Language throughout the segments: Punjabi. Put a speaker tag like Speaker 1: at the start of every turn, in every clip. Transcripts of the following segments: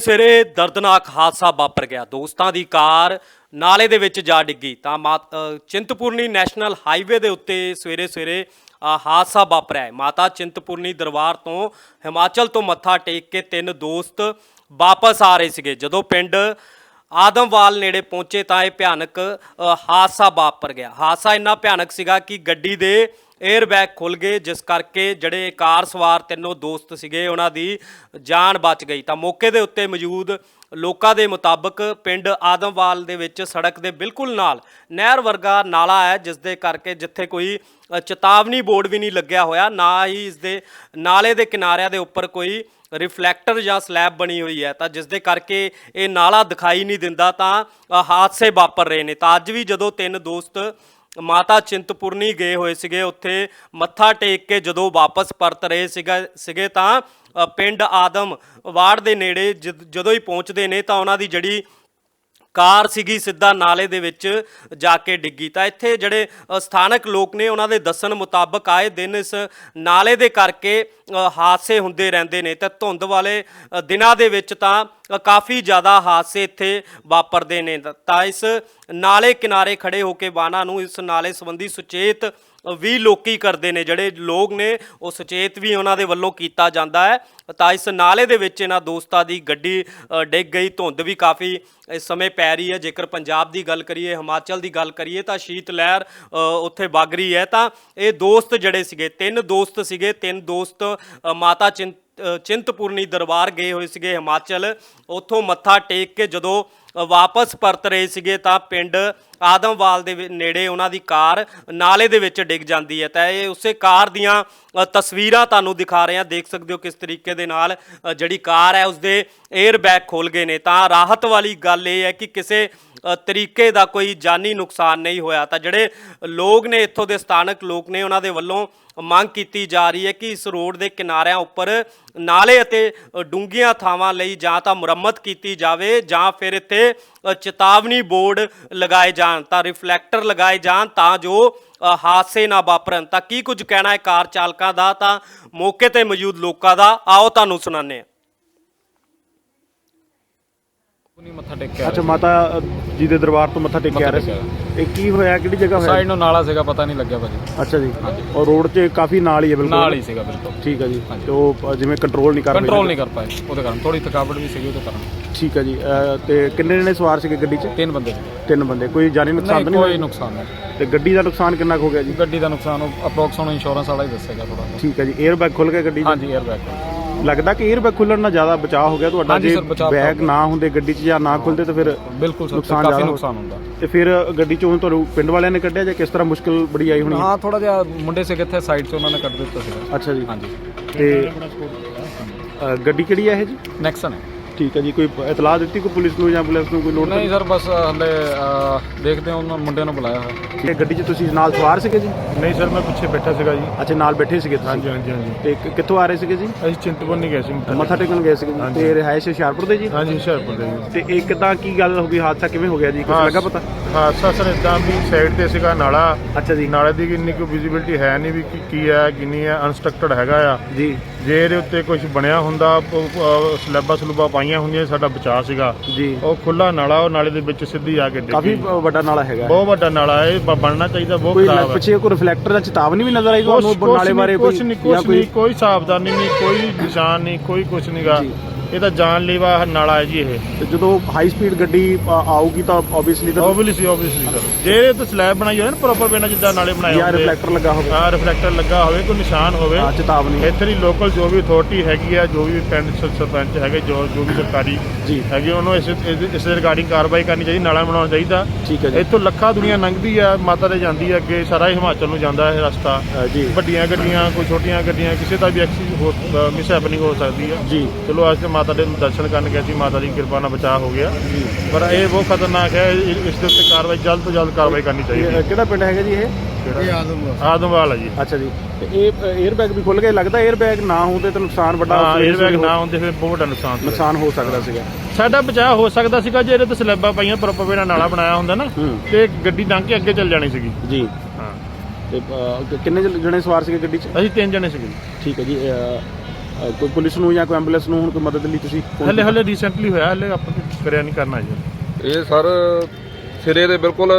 Speaker 1: ਸਵੇਰੇ ਦਰਦਨਾਕ ਹਾਦਸਾ ਵਾਪਰ ਗਿਆ। ਦੋਸਤਾਂ ਦੀ ਕਾਰ ਨਾਲੇ ਦੇ ਵਿੱਚ ਜਾ ਡਿੱਗੀ। ਤਾਂ ਮਾ- ਚਿੰਤਪੁਰਨੀ ਨੈਸ਼ਨਲ ਹਾਈਵੇ ਦੇ ਉੱਤੇ ਸਵੇਰੇ ਸਵੇਰੇ ਹਾਦਸਾ ਵਾਪਰਿਆ ਹੈ। ਮਾਤਾ ਚਿੰਤਪੁਰਨੀ ਦਰਬਾਰ ਤੋਂ ਹਿਮਾਚਲ ਤੋਂ ਮੱਥਾ ਟੇਕ ਕੇ ਤਿੰਨ ਦੋਸਤ ਵਾਪਸ ਆ ਰਹੇ ਸੀਗੇ। ਜਦੋਂ ਪਿੰਡ ਆਦਮਵਾਲ ਨੇੜੇ ਪਹੁੰਚੇ ਤਾਂ ਇਹ ਭਿਆਨਕ ਹਾਦਸਾ ਵਾਪਰ ਗਿਆ। ਹਾਦਸਾ ਇੰਨਾ ਭਿਆਨਕ ਸੀਗਾ ਕਿ ਗੱਡੀ ਦੇ 에ਅਰ ਬੈਗ ਖੁੱਲ ਗਏ, ਜਿਸ ਕਰਕੇ ਜਿਹੜੇ ਕਾਰ ਸਵਾਰ ਤਿੰਨੋਂ ਦੋਸਤ ਸੀਗੇ, ਉਹਨਾਂ ਦੀ ਜਾਨ ਬਚ ਗਈ। ਤਾਂ ਮੌਕੇ ਦੇ ਉੱਤੇ ਮੌਜੂਦ ਲੋਕਾਂ ਦੇ ਮੁਤਾਬਕ ਪਿੰਡ ਆਦਮਵਾਲ ਦੇ ਵਿੱਚ ਸੜਕ ਦੇ ਬਿਲਕੁਲ ਨਾਲ ਨਹਿਰ ਵਰਗਾ ਨਾਲਾ ਹੈ ਜਿਸ ਦੇ ਕਰਕੇ ਜਿੱਥੇ ਕੋਈ ਚੇਤਾਵਨੀ ਬੋਰਡ ਵੀ ਨਹੀਂ ਲੱਗਿਆ ਹੋਇਆ, ਨਾ ਹੀ ਇਸ ਦੇ ਨਾਲੇ ਦੇ ਕਿਨਾਰਿਆਂ ਦੇ ਉੱਪਰ ਕੋਈ ਰਿਫਲੈਕਟਰ ਜਾਂ ਸਲੈਬ ਬਣੀ ਹੋਈ ਹੈ। ਤਾਂ ਜਿਸ ਦੇ ਕਰਕੇ ਇਹ ਨਾਲਾ ਦਿਖਾਈ ਨਹੀਂ ਦਿੰਦਾ, ਤਾਂ ਹਾਦਸੇ ਵਾਪਰ ਰਹੇ ਨੇ। ਤਾਂ ਅੱਜ ਵੀ ਜਦੋਂ ਤਿੰਨ ਦੋਸਤ ਮਾਤਾ ਚਿੰਤਪੁਰਨੀ ਗਏ ਹੋਏ ਸੀਗੇ, ਉੱਥੇ ਮੱਥਾ ਟੇਕ ਕੇ ਜਦੋਂ ਵਾਪਸ ਪਰਤ ਰਹੇ ਸੀਗਾ, ਸੀਗੇ ਤਾਂ ਪਿੰਡ ਆਦਮ ਵਾੜ ਦੇ ਨੇੜੇ ਜਦ- ਜਦੋਂ ਹੀ ਪਹੁੰਚਦੇ ਨੇ ਤਾਂ ਉਹਨਾਂ ਦੀ ਜਿਹੜੀ ਕਾਰ ਸੀਗੀ ਸਿੱਧਾ ਨਾਲੇ ਦੇ ਵਿੱਚ ਜਾ ਕੇ ਡਿੱਗੀ। ਤਾਂ ਇੱਥੇ ਜਿਹੜੇ ਸਥਾਨਕ ਲੋਕ ਨੇ ਉਹਨਾਂ ਦੇ ਦੱਸਣ ਮੁਤਾਬਕ ਆਏ ਦਿਨ ਇਸ ਨਾਲੇ ਦੇ ਕਰਕੇ ਹਾਦਸੇ ਹੁੰਦੇ ਰਹਿੰਦੇ ਨੇ। ਤੇ ਧੁੰਦ ਵਾਲੇ ਦਿਨਾਂ ਦੇ ਵਿੱਚ ਤਾਂ ਕਾਫੀ ਜ਼ਿਆਦਾ ਹਾਦਸੇ ਇੱਥੇ ਵਾਪਰਦੇ ਨੇ। ਤਾਂ- ਇਸ ਨਾਲੇ ਕਿਨਾਰੇ ਖੜੇ ਹੋ ਕੇ ਵਾਹਨਾਂ ਨੂੰ ਇਸ ਨਾਲੇ ਸੰਬੰਧੀ ਸੁਚੇਤ ਵੀ ਲੋਕੀ ਕਰਦੇ ਨੇ, ਜਿਹੜੇ ਲੋਕ ਨੇ, ਉਹ ਸੁਚੇਤ ਵੀ ਉਹਨਾਂ ਦੇ ਵੱਲੋਂ ਕੀਤਾ ਜਾਂਦਾ ਹੈ। ਤਾਂ ਇਸ ਨਾਲੇ ਦੇ ਵਿੱਚ ਇਹਨਾਂ ਦੋਸਤਾਂ ਦੀ ਗੱਡੀ ਡਿੱਗ ਗਈ, ਧੁੰਦ ਵੀ ਕਾਫੀ ਇਸ ਸਮੇਂ ਪੈ ਰਹੀ ਹੈ। ਜੇਕਰ ਪੰਜਾਬ ਦੀ ਗੱਲ ਕਰੀਏ, ਹਿਮਾਚਲ ਦੀ ਗੱਲ ਕਰੀਏ, ਤਾਂ ਸ਼ੀਤ ਲਹਿਰ ਉੱਥੇ ਵਗ ਰਹੀ ਹੈ। ਤਾਂ ਇਹ ਦੋਸਤ ਜਿਹੜੇ ਸੀਗੇ, ਤਿੰਨ ਦੋਸਤ ਸੀਗੇ, ਤਿੰਨ ਦੋਸਤ ਮਾਤਾ ਚਿੰਤ ਚਿੰਤਪੁਰਨੀ ਦਰਬਾਰ ਗਏ ਹੋਏ ਸੀਗੇ ਹਿਮਾਚਲ। ਉੱਥੋਂ ਮੱਥਾ ਟੇਕ ਕੇ ਜਦੋਂ ਵਾਪਸ ਪਰਤ ਰਹੇ ਸੀਗੇ ਤਾਂ ਪਿੰਡ ਆਦਮਵਾਲ ਦੇ ਨੇੜੇ ਉਹਨਾਂ ਦੀ ਕਾਰ ਨਾਲੇ ਦੇ ਵਿੱਚ ਡਿੱਗ ਜਾਂਦੀ ਹੈ। ਤਾਂ ਇਹ ਉਸੇ ਕਾਰ ਦੀਆਂ ਤਸਵੀਰਾਂ ਤੁਹਾਨੂੰ ਦਿਖਾ ਰਹੇ ਹਾਂ। ਦੇਖ ਸਕਦੇ ਹੋ ਕਿਸ ਤਰੀਕੇ ਦੇ ਨਾਲ ਜਿਹੜੀ ਕਾਰ ਹੈ ਉਸਦੇ 에ਅਰ ਬੈਗ ਖੋਲ ਗਏ ਨੇ। ਤਾਂ ਰਾਹਤ ਵਾਲੀ ਗੱਲ ਇਹ ਹੈ ਕਿ ਕਿਸੇ ਤਰੀਕੇ ਦਾ ਕੋਈ ਜਾਨੀ ਨੁਕਸਾਨ ਨਹੀਂ ਹੋਇਆ। ਤਾਂ ਜਿਹੜੇ ਲੋਕ ਨੇ ਇੱਥੋਂ ਦੇ ਸਥਾਨਕ ਲੋਕ ਨੇ, ਉਹਨਾਂ ਦੇ ਵੱਲੋਂ ਮੰਗ ਕੀਤੀ ਜਾ ਰਹੀ ਹੈ ਕਿ ਇਸ ਰੋਡ ਦੇ ਕਿਨਾਰਿਆਂ ਉੱਪਰ ਨਾਲੇ ਅਤੇ ਡੂੰਘੀਆਂ ਥਾਵਾਂ ਲਈ ਜਾਂ ਤਾਂ ਮੁਰੰਮਤ ਕੀਤੀ ਜਾਵੇ ਜਾਂ ਫਿਰ ਇੱਥੇ ਚੇਤਾਵਨੀ ਬੋਰਡ ਲਗਾਏ ਜਾਣ, ਤਾਂ ਰਿਫਲੈਕਟਰ ਲਗਾਏ ਜਾਣ ਤਾਂ ਜੋ ਹਾਦਸੇ ਨਾ ਵਾਪਰਨ। ਤਾਂ ਕੀ ਕੁਝ ਕਹਿਣਾ ਹੈ ਕਾਰ ਚਾਲਕਾਂ ਦਾ? ਤਾਂ ਮੌਕੇ ਤੇ ਮੌਜੂਦ ਲੋਕਾਂ ਦਾ। ਆਓ ਤੁਹਾਨੂੰ ਸੁਣਾਉਂਦੇ ਹਾਂ।
Speaker 2: ਨਹੀਂ ਮੱਥਾ ਟੇਕਿਆ
Speaker 3: ਅੱਛਾ ਮਾਤਾ ਜੀ ਦੇ ਦਰਬਾਰ ਤੋਂ ਮੱਥਾ ਟੇਕ ਕੇ ਆ ਰਹੇ ਸੀ। ਇਹ ਕੀ ਹੋਇਆ? ਕਿਹੜੀ ਜਗ੍ਹਾ
Speaker 2: ਸਾਈਡ
Speaker 3: ਹੋਇਆ
Speaker 2: ਨੂੰ ਨਾਲਾ ਸੀਗਾ ਪਤਾ ਨਹੀਂ ਲੱਗਿਆ ਭਾਜੀ।
Speaker 3: ਅੱਛਾ ਜੀ। ਔਰ ਰੋਡ 'ਚ ਕਾਫੀ ਨਾਲ ਹੀ ਹੈ ਬਿਲਕੁਲ।
Speaker 2: ਨਾਲ ਹੀ ਸੀਗਾ ਬਿਲਕੁਲ।
Speaker 3: ਠੀਕ ਹੈ ਜੀ। ਤੇ ਉਹ ਜਿਵੇਂ ਕੰਟਰੋਲ ਨਹੀਂ ਕਰ ਰਹੇ
Speaker 2: ਕੰਟਰੋਲ ਨਹੀਂ ਕਰ ਪਾਏ ਉਹਦੇ ਕਾਰਨ। ਥੋੜੀ ਥਕਾਵਟ ਵੀ ਸੀਗੀ ਉਹਦੇ ਕਾਰਨ।
Speaker 3: ਠੀਕ ਹੈ ਜੀ। ਤੇ ਕਿੰਨੇ ਜਣੇ ਸਵਾਰ ਸੀਗੇ ਗੱਡੀ 'ਚ?
Speaker 2: ਤਿੰਨ ਬੰਦੇ।
Speaker 3: ਤਿੰਨ ਬੰਦੇ। ਕੋਈ ਜਾਨੀ ਨੁਕਸਾਨ
Speaker 2: ਨਹੀਂ ਕੋਈ ਨੁਕਸਾਨ ਨਹੀਂ।
Speaker 3: ਤੇ ਗੱਡੀ ਦਾ ਨੁਕਸਾਨ ਕਿੰਨਾ ਕੁ ਹੋ ਗਿਆ ਜੀ?
Speaker 2: ਗੱਡੀ ਦਾ ਨੁਕਸਾਨ ਅਪਰੋਕਸ ਹੁਣ ਇੰਸ਼ੋਰੈਂਸ ਵਾਲਾ ਹੀ ਦੱਸੇਗਾ ਥੋੜਾ
Speaker 3: ਠੀਕ ਹੈ ਜੀ। 에ਅਰ ਬੈਗ ਖੁੱਲ ਗਿਆ ਗੱਡੀ 'ਚ
Speaker 2: ਹਾਂਜੀ 에ਅਰ ਬੈਗ
Speaker 3: ਲੱਗਦਾ ਕਿ 에ਅਰ ਬੈਗ ਖੁੱਲਣ ਨਾਲ ਜ਼ਿਆਦਾ ਬਚਾਅ ਹੋ ਗਿਆ ਤੁਹਾਡਾ
Speaker 2: ਹਾਂਜੀ
Speaker 3: ਜੇ
Speaker 2: ਸਰ, ਬਚਾਅ
Speaker 3: ਬੈਗ ਨਾ ਹੁੰਦੇ ਗੱਡੀ 'ਚ ਜਾਂ ਨਾ ਖੁੱਲਦੇ ਤਾਂ ਫਿਰ
Speaker 2: ਬਿਲਕੁਲ ਸਰ
Speaker 3: ਨੁਕਸਾਨ
Speaker 2: ਕਾਫੀ
Speaker 3: ਜ਼ਿਆਦਾ
Speaker 2: ਨੁਕਸਾਨ ਹੁੰਦਾ।
Speaker 3: ਤੇ ਫਿਰ ਗੱਡੀ 'ਚੋਂ ਤੁਹਾਨੂੰ ਪਿੰਡ ਵਾਲਿਆਂ ਨੇ ਕੱਢਿਆ ਜਾਂ ਕਿਸ ਤਰ੍ਹਾਂ ਮੁਸ਼ਕਲ ਬੜੀ ਆਈ ਹੋਣੀ?
Speaker 2: ਹਾਂ ਥੋੜਾ ਜਿਹਾ ਮੁੰਡੇ ਸੀਗੇ ਇੱਥੇ ਸਾਈਡ 'ਚ ਉਹਨਾਂ ਨੇ ਕੱਢ ਦਿੱਤਾ ਸੀਗਾ।
Speaker 3: ਅੱਛਾ ਜੀ।
Speaker 2: ਹਾਂਜੀ।
Speaker 3: ਤੇ ਅ, ਗੱਡੀ ਕਿਹੜੀ ਹੈ ਇਹ ਜੀ?
Speaker 2: ਨੈਕਸਨ ਹੈ।
Speaker 3: ਠੀਕ ਹੈ ਜੀ ਕੋਈ ਇਤਲਾਹ ਦਿੱਤੀ ਕੋਈ ਪੁਲਿਸ ਨੂੰ ਜਾਂ ਪੁਲਿਸ ਨੂੰ ਕੋਈ ਨੋਟ
Speaker 2: ਨਹੀਂ ਸਰ ਬਸ ਹਲੇ ਦੇਖਦੇ ਹਾਂ ਉਹਨਾਂ ਮੁੰਡਿਆਂ ਨੂੰ ਬੁਲਾਇਆ ਹੋਇਆ।
Speaker 3: ਇਹ ਗੱਡੀ 'ਚ ਤੁਸੀਂ ਨਾਲ ਸਵਾਰ ਸੀਗੇ ਜੀ?
Speaker 4: ਨਹੀਂ ਸਰ ਮੈਂ ਪਿੱਛੇ ਬੈਠਾ ਸੀਗਾ ਜੀ।
Speaker 3: ਅੱਛਾ ਨਾਲ ਬੈਠੇ ਸੀਗੇ ਤੁਸੀਂ?
Speaker 4: ਹਾਂਜੀ ਹਾਂਜੀ ਹਾਂਜੀ।
Speaker 3: ਤੇ ਕਿ- ਕਿੱਥੋਂ ਆ ਰਹੇ ਸੀਗੇ ਜੀ?
Speaker 4: ਅਸੀਂ ਚਿੰਤਪੁਰਨੀ ਗਏ ਸੀ। ਮੱਥਾ
Speaker 3: ਟੇਕਣ ਗਏ ਸੀਗੇ ਜੀ। ਤੇ ਰਿਹਾਇਸ਼ ਹੁਸ਼ਿਆਰਪੁਰ ਦੇ ਜੀ?
Speaker 4: ਹਾਂਜੀ ਹੁਸ਼ਿਆਰਪੁਰ ਦੇ ਜੀ।
Speaker 3: ਤੇ ਇਹ ਕਿਦਾਂ ਕੀ ਗੱਲ ਹੋ ਗਈ? ਹਾਦਸਾ ਕਿਵੇਂ ਹੋ ਗਿਆ ਜੀ? ਕੁਝ ਲੱਗਾ ਪਤਾ?
Speaker 4: ਹਾਦਸਾ ਸਰ ਇਦਾਂ ਵੀ ਸਾਈਡ ਤੇ ਸੀਗਾ ਨਾਲਾ।
Speaker 3: ਅੱਛਾ ਜੀ।
Speaker 4: ਨਾਲੇ ਦੀ ਇੰਨੀ ਕੋਈ ਵਿਜ਼ਿਬਿਲਟੀ ਹੈ ਨਹੀਂ ਵੀ ਕੀ- ਕੀ ਹੈ ਕੀ ਨਹੀਂ ਹੈ ਅਨਸਟਰਕਟਡ ਹੈਗਾ ਆ।
Speaker 3: ਜੀ।
Speaker 4: ਜੇ ਇਹਦੇ ਉੱਤੇ ਕੁਝ ਬਣਿਆ ਹੁੰਦਾ ਸਲੈਬਾਂ ਸਲੂਬਾਂ ਪਾਈਆਂ ਹੁੰਦੀਆਂ ਸਾਡਾ ਬਚਾਅ ਸੀਗਾ।
Speaker 3: ਜੀ।
Speaker 4: ਉਹ ਖੁੱਲਾ ਨਾਲਾ ਉਹ ਨਾਲੇ ਦੇ ਵਿੱਚ ਸਿੱਧੀ ਆ ਕੇ ਡਿੱਗੀ।
Speaker 3: ਕਾਫੀ ਵੱਡਾ ਨਾਲਾ ਹੈਗਾ।
Speaker 4: ਬਹੁਤ ਵੱਡਾ ਨਾਲਾ ਹੈ ਇਹ ਬ- ਬਣਨਾ ਚਾਹੀਦਾ ਬਹੁਤ
Speaker 3: ਕੋਈ
Speaker 4: ਖਰਾਬ ਹੈ।
Speaker 3: ਪਿੱਛੇ ਕੋਈ ਰਿਫਲੈਕਟਰ ਦਾ ਚੇਤਾਵਨੀ ਵੀ ਨਜ਼ਰ ਆਈ
Speaker 4: ਕੁਛ
Speaker 3: ਤੁਹਾਨੂੰ ਨਾਲੇ ਬਾਰੇ
Speaker 4: ਨਹੀਂ ਕੁਝ ਨਹੀਂ ਕੋਈ ਸਾਵਧਾਨੀ ਨਹੀਂ ਕੋਈ ਨਿਸ਼ਾਨ ਨਹੀਂ ਕੋਈ ਕੁਝ ਨਹੀਂਗਾ
Speaker 3: ਜੀ।
Speaker 4: ਇਹ ਤਾਂ ਜਾਨਲੇਵਾ ਨਾਲਾ ਹੈ ਜੀ ਇਹ।
Speaker 3: ਤੇ ਜਦੋਂ ਹਾਈ ਸਪੀਡ ਗੱਡੀ ਅ, ਆਊਗੀ ਤਾਂ ਆਬਵੀਅਸਲੀ ਤਾਂ
Speaker 4: ਆਬਵੀਅਸਲੀ ਆਬਵੀਅਸਲੀ ਸਰ ਜੇ ਇਹ ਤਾਂ ਸਲੈਬ ਬਣਾਈ ਹੋਵੇ ਨਾ ਪ੍ਰੋਪਰ ਵੇ ਨਾਲ ਜਿੱਦਾਂ ਨਾਲੇ ਬਣਾਏ
Speaker 3: ਜਾਂ ਰਿਫਲੈਕਟਰ ਲੱਗਾ ਹੋਵੇ।
Speaker 4: ਹਾਂ ਰਿਫਲੈਕਟਰ ਲੱਗਾ ਹੋਵੇ ਕੋਈ ਨਿਸ਼ਾਨ ਹੋਵੇ।
Speaker 3: ਹਾਂ ਚੇਤਾਵਨੀ।
Speaker 4: ਇੱਥੇ ਦੀ ਲੋਕਲ ਜੋ ਵੀ ਅਥਾਰਟੀ ਹੈਗੀ ਆ ਜੋ ਵੀ ਪਿੰਡ ਸਰਪੰਚ ਹੈਗੇ ਜੋ ਜੋ ਵੀ ਸਰਕਾਰੀ
Speaker 3: ਜੀ।
Speaker 4: ਹੈਗੇ ਉਹਨੂੰ ਇਸ ਇਸ- ਇਸ ਰਿਗਾਰਡਿੰਗ ਕਾਰਵਾਈ ਕਰਨੀ ਚਾਹੀਦੀ ਨਾਲਾ ਬਣਾਉਣਾ ਚਾਹੀਦਾ।
Speaker 3: ਠੀਕ ਹੈ ਜੀ।
Speaker 4: ਇੱਥੋਂ ਲੱਖਾਂ ਦੁਨੀਆ ਲੰਘਦੀ ਆ ਮਾਤਾ ਦੇ ਜਾਂਦੀ ਆ ਅੱਗੇ ਸਾਰਾ ਹੀ ਹਿਮਾਚਲ ਨੂੰ ਜਾਂਦਾ ਇਹ ਰਸਤਾ।
Speaker 3: ਅ, ਜੀ।
Speaker 4: ਵੱਡੀਆਂ ਗੱਡੀਆਂ ਕੋਈ ਛੋਟੀਆਂ ਗੱਡੀਆਂ ਕਿਸੇ ਦਾ ਵੀ ਐਕਸੀਡੈਂਟ ਹੋ ਮਿਸ ਹੈਪਨਿੰਗ ਹੋ ਸਕਦੀ ਆ।
Speaker 3: ਜੀ।
Speaker 4: ਚਲੋ ਅੱਜ ਤੇ ਮਾਤਾ ਦੇ ਦਰਸ਼ਨ ਕਰਨ ਗਏ ਸੀ ਮਾਤਾ ਦੀ ਕਿਰਪਾ ਨਾਲ ਬਚਾਅ ਹੋ ਗਿਆ। ਪਰ ਇਹ ਬਹੁਤ ਖਤਰਨਾਕ ਹੈ ਇਸ ਦੇ ਉੱਤੇ ਕਾਰਵਾਈ ਜਲਦ ਤੋਂ ਜਲਦ ਕਾਰਵਾਈ ਕਰਨੀ ਚਾਹੀਦੀ ਹੈ।
Speaker 3: ਕਿਹੜਾ ਪਿੰਡ ਹੈਗਾ ਜੀ ਇਹ?
Speaker 4: ਇਹ ਆਦਮਵਾਲ। ਹੈ ਜੀ।
Speaker 3: ਅੱਛਾ ਜੀ। ਤੇ ਇਹ 에ਅਰ ਵੀ ਖੁੱਲ ਗਏ? ਲੱਗਦਾ 에ਅਰ ਨਾ ਹੁੰਦੇ ਤਾਂ ਨੁਕਸਾਨ ਵੱਡਾ
Speaker 4: ਹੋ ਸਕਦਾ ਸੀ, ਨਾ ਹੁੰਦੇ ਫਿਰ ਬਹੁਤ ਵੱਡਾ ਨੁਕਸਾਨ
Speaker 3: ਨੁਕਸਾਨ ਹੋ ਸਕਦਾ ਸੀਗਾ।
Speaker 4: ਸਾਡਾ ਬਚਾਅ ਹੋ ਸਕਦਾ ਸੀਗਾ ਜੇ ਇਹਦੇ ਤੇ ਸਲੈਬਾਂ ਪਾਈਆਂ ਪ੍ਰੋਪਰ ਵੇ ਨਾਲਾ ਬਣਾਇਆ ਹੁੰਦਾ ਨਾ ਤੇ ਗੱਡੀ ਲੰਘ ਕੇ ਅੱਗੇ ਚੱਲ ਜਾਣੀ ਸੀਗੀ।
Speaker 3: ਜੀ। ਤੇ ਕਿੰਨੇ ਜ- ਜਣੇ ਸਵਾਰ ਸੀਗੇ ਗੱਡੀ 'ਚ
Speaker 4: ਅਸੀਂ ਤਿੰਨ ਜਣੇ ਸੀਗੇ ਜੀ।
Speaker 3: ਠੀਕ ਹੈ ਜੀ ਕੋਈ ਪੁਲਿਸ ਨੂੰ ਜਾਂ ਕੋਈ ਐਂਬੂਲੈਂਸ ਨੂੰ ਹੁਣ ਕੋਈ ਮਦਦ ਲਈ ਤੁਸੀਂ phone
Speaker 4: ਹਲੇ? ਹਲੇ ਰੀਸੈਂਟਲੀ ਹੋਇਆ ਹਲੇ ਆਪਾਂ ਕੁਛ ਕਰਿਆ ਨਹੀਂ ਕਰਨਾ ਜੀ
Speaker 5: ਇਹ ਸਰ ਸਿਰੇ ਦੇ ਬਿਲਕੁਲ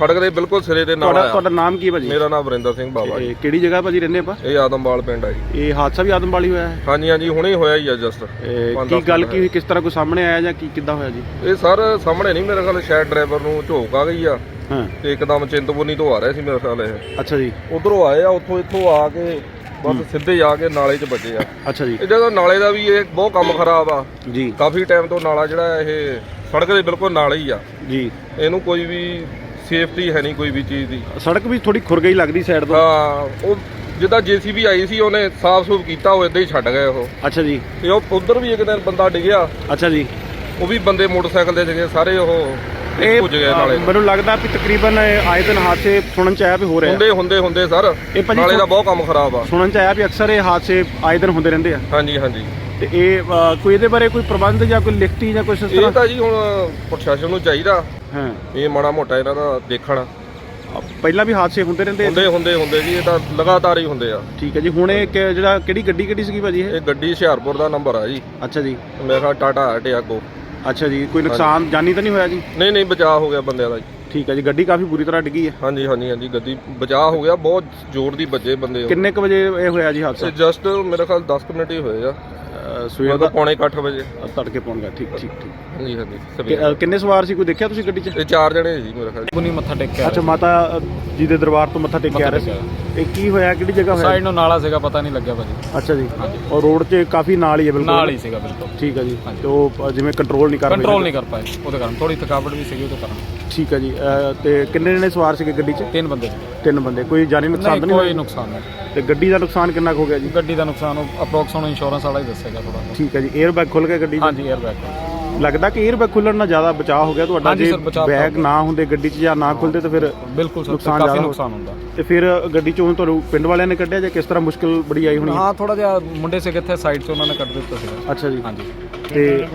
Speaker 5: ਸੜਕ ਦੇ ਬਿਲਕੁਲ ਸਿਰੇ ਦੇ ਨਾਲ
Speaker 3: ਤੁਹਾਡਾ ਤੁਹਾਡਾ ਨਾਮ ਕੀ ਹੈ ਭਾਜੀ?
Speaker 5: ਮੇਰਾ ਨਾਮ ਵਰਿੰਦਰ ਸਿੰਘ ਬਾਵਾ ਜੀ।
Speaker 3: ਇਹ ਕਿਹੜੀ ਜਗ੍ਹਾ ਭਾਜੀ ਰਹਿੰਦੇ ਆਪਾਂ?
Speaker 5: ਇਹ ਆਦਮਵਾਲ ਪਿੰਡ ਆ ਜੀ।
Speaker 3: ਇਹ ਹਾਦਸਾ ਵੀ ਆਦਮਵਾਲ ਹੀ ਹੋਇਆ ਹੈ?
Speaker 5: ਹਾਂਜੀ ਹਾਂਜੀ ਹੁਣੇ ਹੋਇਆ ਹੀ ਆ ਜਸਟ
Speaker 3: ਇਹ ਕੀ ਗੱਲ ਕੀ ਹੋਈ? ਕਿਸ ਤਰ੍ਹਾਂ ਕੋਈ ਸਾਹਮਣੇ ਆਇਆ ਜਾਂ ਕੀ ਕਿੱਦਾਂ ਹੋਇਆ ਜੀ?
Speaker 5: ਇਹ ਸਰ ਸਾਹਮਣੇ ਨਹੀਂ ਮੇਰੇ ਖਿਆਲ ਸ਼ਾਇਦ ਡਰਾਈਵਰ ਨੂੰ ਝੋਕ ਆ ਗਈ ਆ।
Speaker 3: ਹਾਂ।
Speaker 5: ਤੇ ਇੱਕਦਮ ਚਿੰਤਪੁਰਨੀ ਤੋਂ ਆ ਰਿਹਾ ਸੀ ਮੇਰੇ ਖਿਆਲ ਇਹ।
Speaker 3: ਅੱਛਾ ਜੀ।
Speaker 5: ਉਧਰੋਂ ਆਏ ਆ ਉੱਥੋਂ ਇੱਥੋਂ ਆ ਕੇ ਬਸ ਸਿੱਧੇ ਆ ਕੇ ਨਾਲੇ 'ਚ ਵੱਜੇ ਆ।
Speaker 3: ਅੱਛਾ ਜੀ।
Speaker 5: ਇਹ ਜਿਹੜਾ ਨਾਲੇ ਦਾ ਵੀ ਇਹ ਬਹੁਤ ਕੰਮ ਖਰਾਬ ਆ।
Speaker 3: ਜੀ।
Speaker 5: ਕਾਫੀ ਟਾਈਮ ਤੋਂ ਨਾਲਾ ਜਿਹੜਾ ਇਹ ਸੜਕ ਦੇ ਬਿਲਕੁਲ ਨਾਲ ਹੀ ਆ।
Speaker 3: ਜੀ।
Speaker 5: ਇਹਨੂੰ ਕੋਈ ਵੀ ਸੇਫਟੀ ਹੈ ਨਹੀਂ ਕੋਈ ਵੀ ਚੀਜ਼ ਦੀ।
Speaker 3: ਸੜਕ ਵੀ ਥੋੜੀ ਖੁਰ ਗਈ ਲੱਗਦੀ ਸਾਈਡ ਤੋਂ।
Speaker 5: ਹਾਂ ਉਹ ਜਿੱਦਾਂ ਜੀਸੀਬੀ ਆਈ ਸੀ ਉਹਨੇ ਸਾਫ਼ ਸੂਫ ਕੀਤਾ ਉਹ ਇਦਾਂ ਹੀ ਛੱਡ ਗਏ ਉਹ।
Speaker 3: ਅੱਛਾ ਜੀ।
Speaker 5: ਤੇ ਉਹ ਉਧਰ ਵੀ ਇੱਕ ਦਿਨ ਬੰਦਾ ਡਿੱਗਿਆ।
Speaker 3: ਅੱਛਾ ਜੀ।
Speaker 5: ਉਹ ਵੀ ਬੰਦੇ ਮੋਟਰਸਾਈਕਲ ਤੇ ਸੀਗੇ ਸਾਰੇ ਉਹ
Speaker 3: ਇਹ
Speaker 5: ਭੁੱਜ ਗਏ ਨਾਲੇ।
Speaker 3: ਮੈਨੂੰ ਲੱਗਦਾ ਵੀ ਤਕਰੀਬਨ ਆਏ ਦਿਨ ਹਾਦਸੇ ਸੁਣਨ ਚ ਆਇਆ ਵੀ ਹੋ ਰਿਹਾ।
Speaker 5: ਹੁੰਦੇ ਹੁੰਦੇ ਹੁੰਦੇ ਸਰ। ਨਾਲੇ ਦਾ ਬਹੁਤ ਕੰਮ ਖਰਾਬ ਆ।
Speaker 3: ਸੁਣਨ ਚ ਆਇਆ ਵੀ ਅਕਸਰ ਇਹ ਹਾਦਸੇ ਆਏ ਦਿਨ ਹੁੰਦੇ ਰਹਿੰਦੇ ਆ।
Speaker 5: ਹਾਂਜੀ ਹਾਂਜੀ।
Speaker 3: ਤੇ ਇਹ ਅ, ਕੋਈ ਇਹਦੇ ਬਾਰੇ ਕੋਈ ਪ੍ਰਬੰਧ ਜਾਂ ਕੋਈ ਲਿਖਤੀ ਜਾਂ ਕੁਛ ਇਸ
Speaker 5: ਇਹ
Speaker 3: ਤਰ੍ਹਾਂ?
Speaker 5: ਤਾਂ ਜੀ ਹੁਣ ਪ੍ਰਸ਼ਾਸਨ ਨੂੰ ਚਾਹੀਦਾ।
Speaker 3: ਹਾਂ।
Speaker 5: ਇਹ ਮਾੜਾ ਮੋਟਾ ਇਹਨਾਂ ਦਾ ਦੇਖਣ।
Speaker 3: ਅ, ਪਹਿਲਾਂ ਵੀ ਹਾਦਸੇ ਹੁੰਦੇ ਰਹਿੰਦੇ ਆ।
Speaker 5: ਹੁੰਦੇ ਹੁੰਦੇ ਹੁੰਦੇ ਜੀ ਇਹ ਤਾਂ ਲਗਾਤਾਰ ਹੀ ਹੁੰਦੇ ਆ।
Speaker 3: ਠੀਕ ਹੈ ਜੀ ਹੁਣ ਇਹ ਕਿ- ਜਿਹੜਾ ਕਿਹੜੀ ਗੱਡੀ ਕਿਹੜੀ ਸੀਗੀ ਭਾਜੀ ਇਹ?
Speaker 5: ਇਹ ਗੱਡੀ ਹੁਸ਼ਿਆਰਪੁਰ ਦਾ ਨੰਬਰ ਆ ਜੀ।
Speaker 3: ਅੱਛਾ ਜੀ।
Speaker 5: ਮੇਰਾ ਖਿਆਲ ਟਾਟਾ ਟਿਆਗੋ
Speaker 3: ਅੱਛਾ ਜੀ ਕੋਈ ਨੁਕਸਾਨ ਜਾਨੀ ਤਾਂ ਨਹੀਂ ਹੋਇਆ ਜੀ?
Speaker 5: ਨਹੀਂ ਨਹੀਂ ਬਚਾਅ ਹੋ ਗਿਆ ਬੰਦਿਆਂ ਦਾ ਜੀ।
Speaker 3: ਠੀਕ ਹੈ ਜੀ ਗੱਡੀ ਕਾਫੀ ਬੁਰੀ ਤਰ੍ਹਾਂ ਡਿੱਗੀ ਹੈ।
Speaker 5: ਹਾਂਜੀ ਹਾਂਜੀ ਹਾਂਜੀ ਗੱਡੀ ਬਚਾਅ ਹੋ ਗਿਆ ਬਹੁਤ ਜ਼ੋਰ ਦੀ ਵੱਜੇ ਬੰਦੇ
Speaker 3: ਕਿੰਨੇ ਕੁ ਵਜੇ ਇਹ ਹੋਇਆ ਜੀ ਹਾਦਸਾ?
Speaker 5: ਜਸਟ ਮੇਰੇ ਖਿਆਲ 10 ਕੁ ਮਿੰਟ ਹੀ ਹੋਏ ਆ।
Speaker 3: ਸਵੇਰ
Speaker 5: ਮਤਲਬ
Speaker 3: ਦਾ
Speaker 5: ਪੌਣੇ 8 ਵਜੇ।
Speaker 3: ਤੜਕੇ ਪਹੁੰਚ ਗਿਆ ਠੀਕ ਠੀਕ ਠੀਕ।
Speaker 5: ਹਾਂਜੀ ਹਾਂਜੀ
Speaker 3: ਕਿ-
Speaker 5: ਸਵੇਰੇ
Speaker 3: ਅ, ਕਿੰਨੇ ਸਵਾਰ ਸੀ? ਕੋਈ ਦੇਖਿਆ ਤੁਸੀਂ ਗੱਡੀ 'ਚ?
Speaker 5: ਇਹ ਚਾਰ ਜਣੇ ਸੀ ਮੇਰੇ ਖਿਆਲ
Speaker 2: ਪੁਨੀ ਮੱਥਾ ਟੇਕ ਕੇ
Speaker 3: ਅੱਛਾ ਮਾਤਾ ਅ, ਜੀ ਦੇ ਦਰਬਾਰ ਤੋਂ ਮੱਥਾ ਟੇਕ ਕੇ ਆ ਰਹੇ ਸੀ। ਇਹ ਕੀ ਹੋਇਆ? ਕਿਹੜੀ ਜਗ੍ਹਾ ਹੋਇਆ?
Speaker 2: ਸਾਈਡ ਨੂੰ ਨਾਲਾ ਸੀਗਾ ਪਤਾ ਨਹੀਂ ਲੱਗਿਆ ਭਾਜੀ।
Speaker 3: ਅੱਛਾ ਜੀ। ਔਰ ਰੋਡ 'ਚ ਕਾਫੀ ਨਾਲ ਹੀ ਹੈ ਬਿਲਕੁਲ।
Speaker 2: ਨਾਲ ਹੀ ਸੀਗਾ ਬਿਲਕੁਲ।
Speaker 3: ਠੀਕ ਹੈ ਜੀ। ਤੇ ਉਹ ਅ, ਜਿਵੇਂ ਕੰਟਰੋਲ ਨਹੀਂ ਕਰ ਰਹੇ।
Speaker 2: ਕੰਟਰੋਲ ਨਹੀਂ ਕਰ ਪਾਏ। ਉਹਦੇ ਕਾਰਨ ਥੋੜੀ ਥਕਾਵਟ ਵੀ ਸੀਗੀ ਉਹਦੇ ਕਾਰਨ।
Speaker 3: ਠੀਕ ਹੈ ਜੀ ਤੇ ਕਿੰਨੇ ਜਣੇ ਸਵਾਰ ਸੀਗੇ ਗੱਡੀ 'ਚ?
Speaker 2: ਤਿੰਨ ਬੰਦੇ। ਸੀ
Speaker 3: ਤਿੰਨ ਬੰਦੇ ਕੋਈ ਜਾਨੀ ਨੁਕਸਾਨ
Speaker 2: ਨਹੀਂ ਕੋਈ ਨੁਕਸਾਨ ਨਹੀਂ।
Speaker 3: ਤੇ ਗੱਡੀ ਦਾ ਨੁਕਸਾਨ ਕਿੰਨਾ ਹੋ ਗਿਆ ਜੀ?
Speaker 2: ਗੱਡੀ ਦਾ ਨੁਕਸਾਨ ਅਪਰੋਕਸ ਹੁਣ ਇੰਸ਼ੋਰੈਂਸ ਵਾਲਾ ਹੀ ਦੱਸੇਗਾ ਥੋੜਾ
Speaker 3: ਠੀਕ ਹੈ ਜੀ 에ਅਰ ਬੈਗ ਖੁੱਲ ਗਿਆ ਗੱਡੀ
Speaker 2: ਹਾਂਜੀ 에ਅਰ
Speaker 3: ਲੱਗਦਾ ਕਿ 에ਅਰ ਖੁੱਲਣ ਨਾਲ ਜ਼ਿਆਦਾ ਬਚਾਅ ਹੋ ਗਿਆ ਤੁਹਾਡਾ? ਜੇ ਬੈਗ ਨਾ ਹੁੰਦੇ ਗੱਡੀ 'ਚ ਜਾਂ ਨਾ ਖੁੱਲਦੇ ਤਾਂ ਫਿਰ
Speaker 2: ਬਿਲਕੁਲ ਸਰ ਕਾਫੀ ਨੁਕਸਾਨ ਹੁੰਦਾ।
Speaker 3: ਤੇ ਫਿਰ ਗੱਡੀ 'ਚੋਂ ਤੁਹਾਨੂੰ ਪਿੰਡ ਵਾਲਿਆਂ ਨੇ ਕੱਢਿਆ ਜਾਂ ਕਿਸ ਤਰ੍ਹਾਂ ਮੁਸ਼ਕਿਲ ਬੜੀ ਆਈ ਹੋਣੀ?
Speaker 2: ਹਾਂ ਥੋੜਾ ਜਿਹਾ ਮੁੰਡੇ ਸੀ ਕਿੱਥੇ ਸਾਈਡ ਤੋਂ ਉਹਨਾਂ ਨੇ ਕੱਢ ਦਿੱਤਾ ਸੀਗਾ।
Speaker 3: ਅੱਛਾ ਜੀ।
Speaker 2: ਹਾਂਜੀ।
Speaker 3: ਤੇ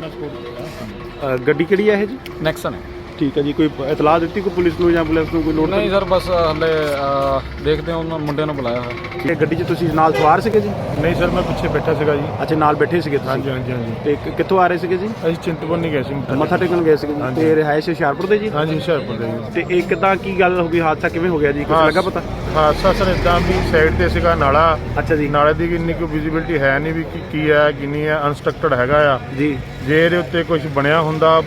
Speaker 3: ਗੱਡੀ ਕਿਹੜੀ ਹੈ ਇਹ ਜੀ?
Speaker 2: ਨੈਕਸਨ ਹੈ।
Speaker 3: ਠੀਕ ਹੈ ਜੀ ਕੋਈ ਇਤਲਾਹ ਦਿੱਤੀ ਕੋਈ ਪੁਲਿਸ ਨੂੰ ਜਾਂ ਐਂਬੂਲੈਂਸ ਨੂੰ ਕੋਈ ਨੋਟ
Speaker 2: ਨਹੀਂ ਸਰ ਬਸ ਹਲੇ ਦੇਖਦੇ ਹਾਂ ਉਹਨਾਂ ਮੁੰਡਿਆਂ ਨੂੰ ਬੁਲਾਇਆ ਹੋਇਆ।
Speaker 3: ਇਹ ਗੱਡੀ 'ਚ ਤੁਸੀਂ ਨਾਲ ਸਵਾਰ ਸੀਗੇ ਜੀ?
Speaker 4: ਨਹੀਂ ਸਰ ਮੈਂ ਪਿੱਛੇ ਬੈਠਾ ਸੀਗਾ ਜੀ।
Speaker 3: ਅੱਛਾ ਨਾਲ ਬੈਠੇ ਸੀਗੇ ਤੁਸੀਂ?
Speaker 4: ਹਾਂਜੀ ਹਾਂਜੀ ਹਾਂਜੀ।
Speaker 3: ਤੇ ਕਿ- ਕਿੱਥੋਂ ਆ ਰਹੇ ਸੀਗੇ ਜੀ?
Speaker 4: ਅਸੀਂ ਚਿੰਤਪੁਰਨੀ ਗਏ ਸੀ। ਮੱਥਾ
Speaker 3: ਟੇਕਣ ਗਏ ਸੀਗੇ ਜੀ। ਤੇ ਰਿਹਾਇਸ਼ ਹੁਸ਼ਿਆਰਪੁਰ ਦੇ ਜੀ?
Speaker 4: ਹਾਂਜੀ ਹੁਸ਼ਿਆਰਪੁਰ ਦੇ ਜੀ।
Speaker 3: ਤੇ ਇਹ ਕਿਦਾਂ ਕੀ ਗੱਲ ਹੋ ਗਈ? ਹਾਦਸਾ ਕਿਵੇਂ ਹੋ ਗਿਆ ਜੀ? ਕੁਝ ਲੱਗਾ ਪਤਾ?
Speaker 4: ਹਾਦਸਾ ਸਰ ਇਦਾਂ ਵੀ ਸਾਈਡ ਤੇ ਸੀਗਾ ਨਾਲਾ।
Speaker 3: ਅੱਛਾ ਜੀ।
Speaker 4: ਨਾਲੇ ਦੀ ਇੰਨੀ ਕੋਈ ਵਿਜ਼ਿਬਿਲਟੀ ਹੈ ਨਹੀਂ ਵੀ ਕੀ- ਕੀ ਹੈ ਕੀ ਨਹੀਂ ਹੈ ਅਨਸਟਰਕਟਡ ਹੈਗਾ ਆ।
Speaker 3: ਜੀ।
Speaker 4: ਜੇ ਇਹਦੇ ਉੱਤੇ ਕੁਝ ਬਣਿਆ ਹੁੰਦਾ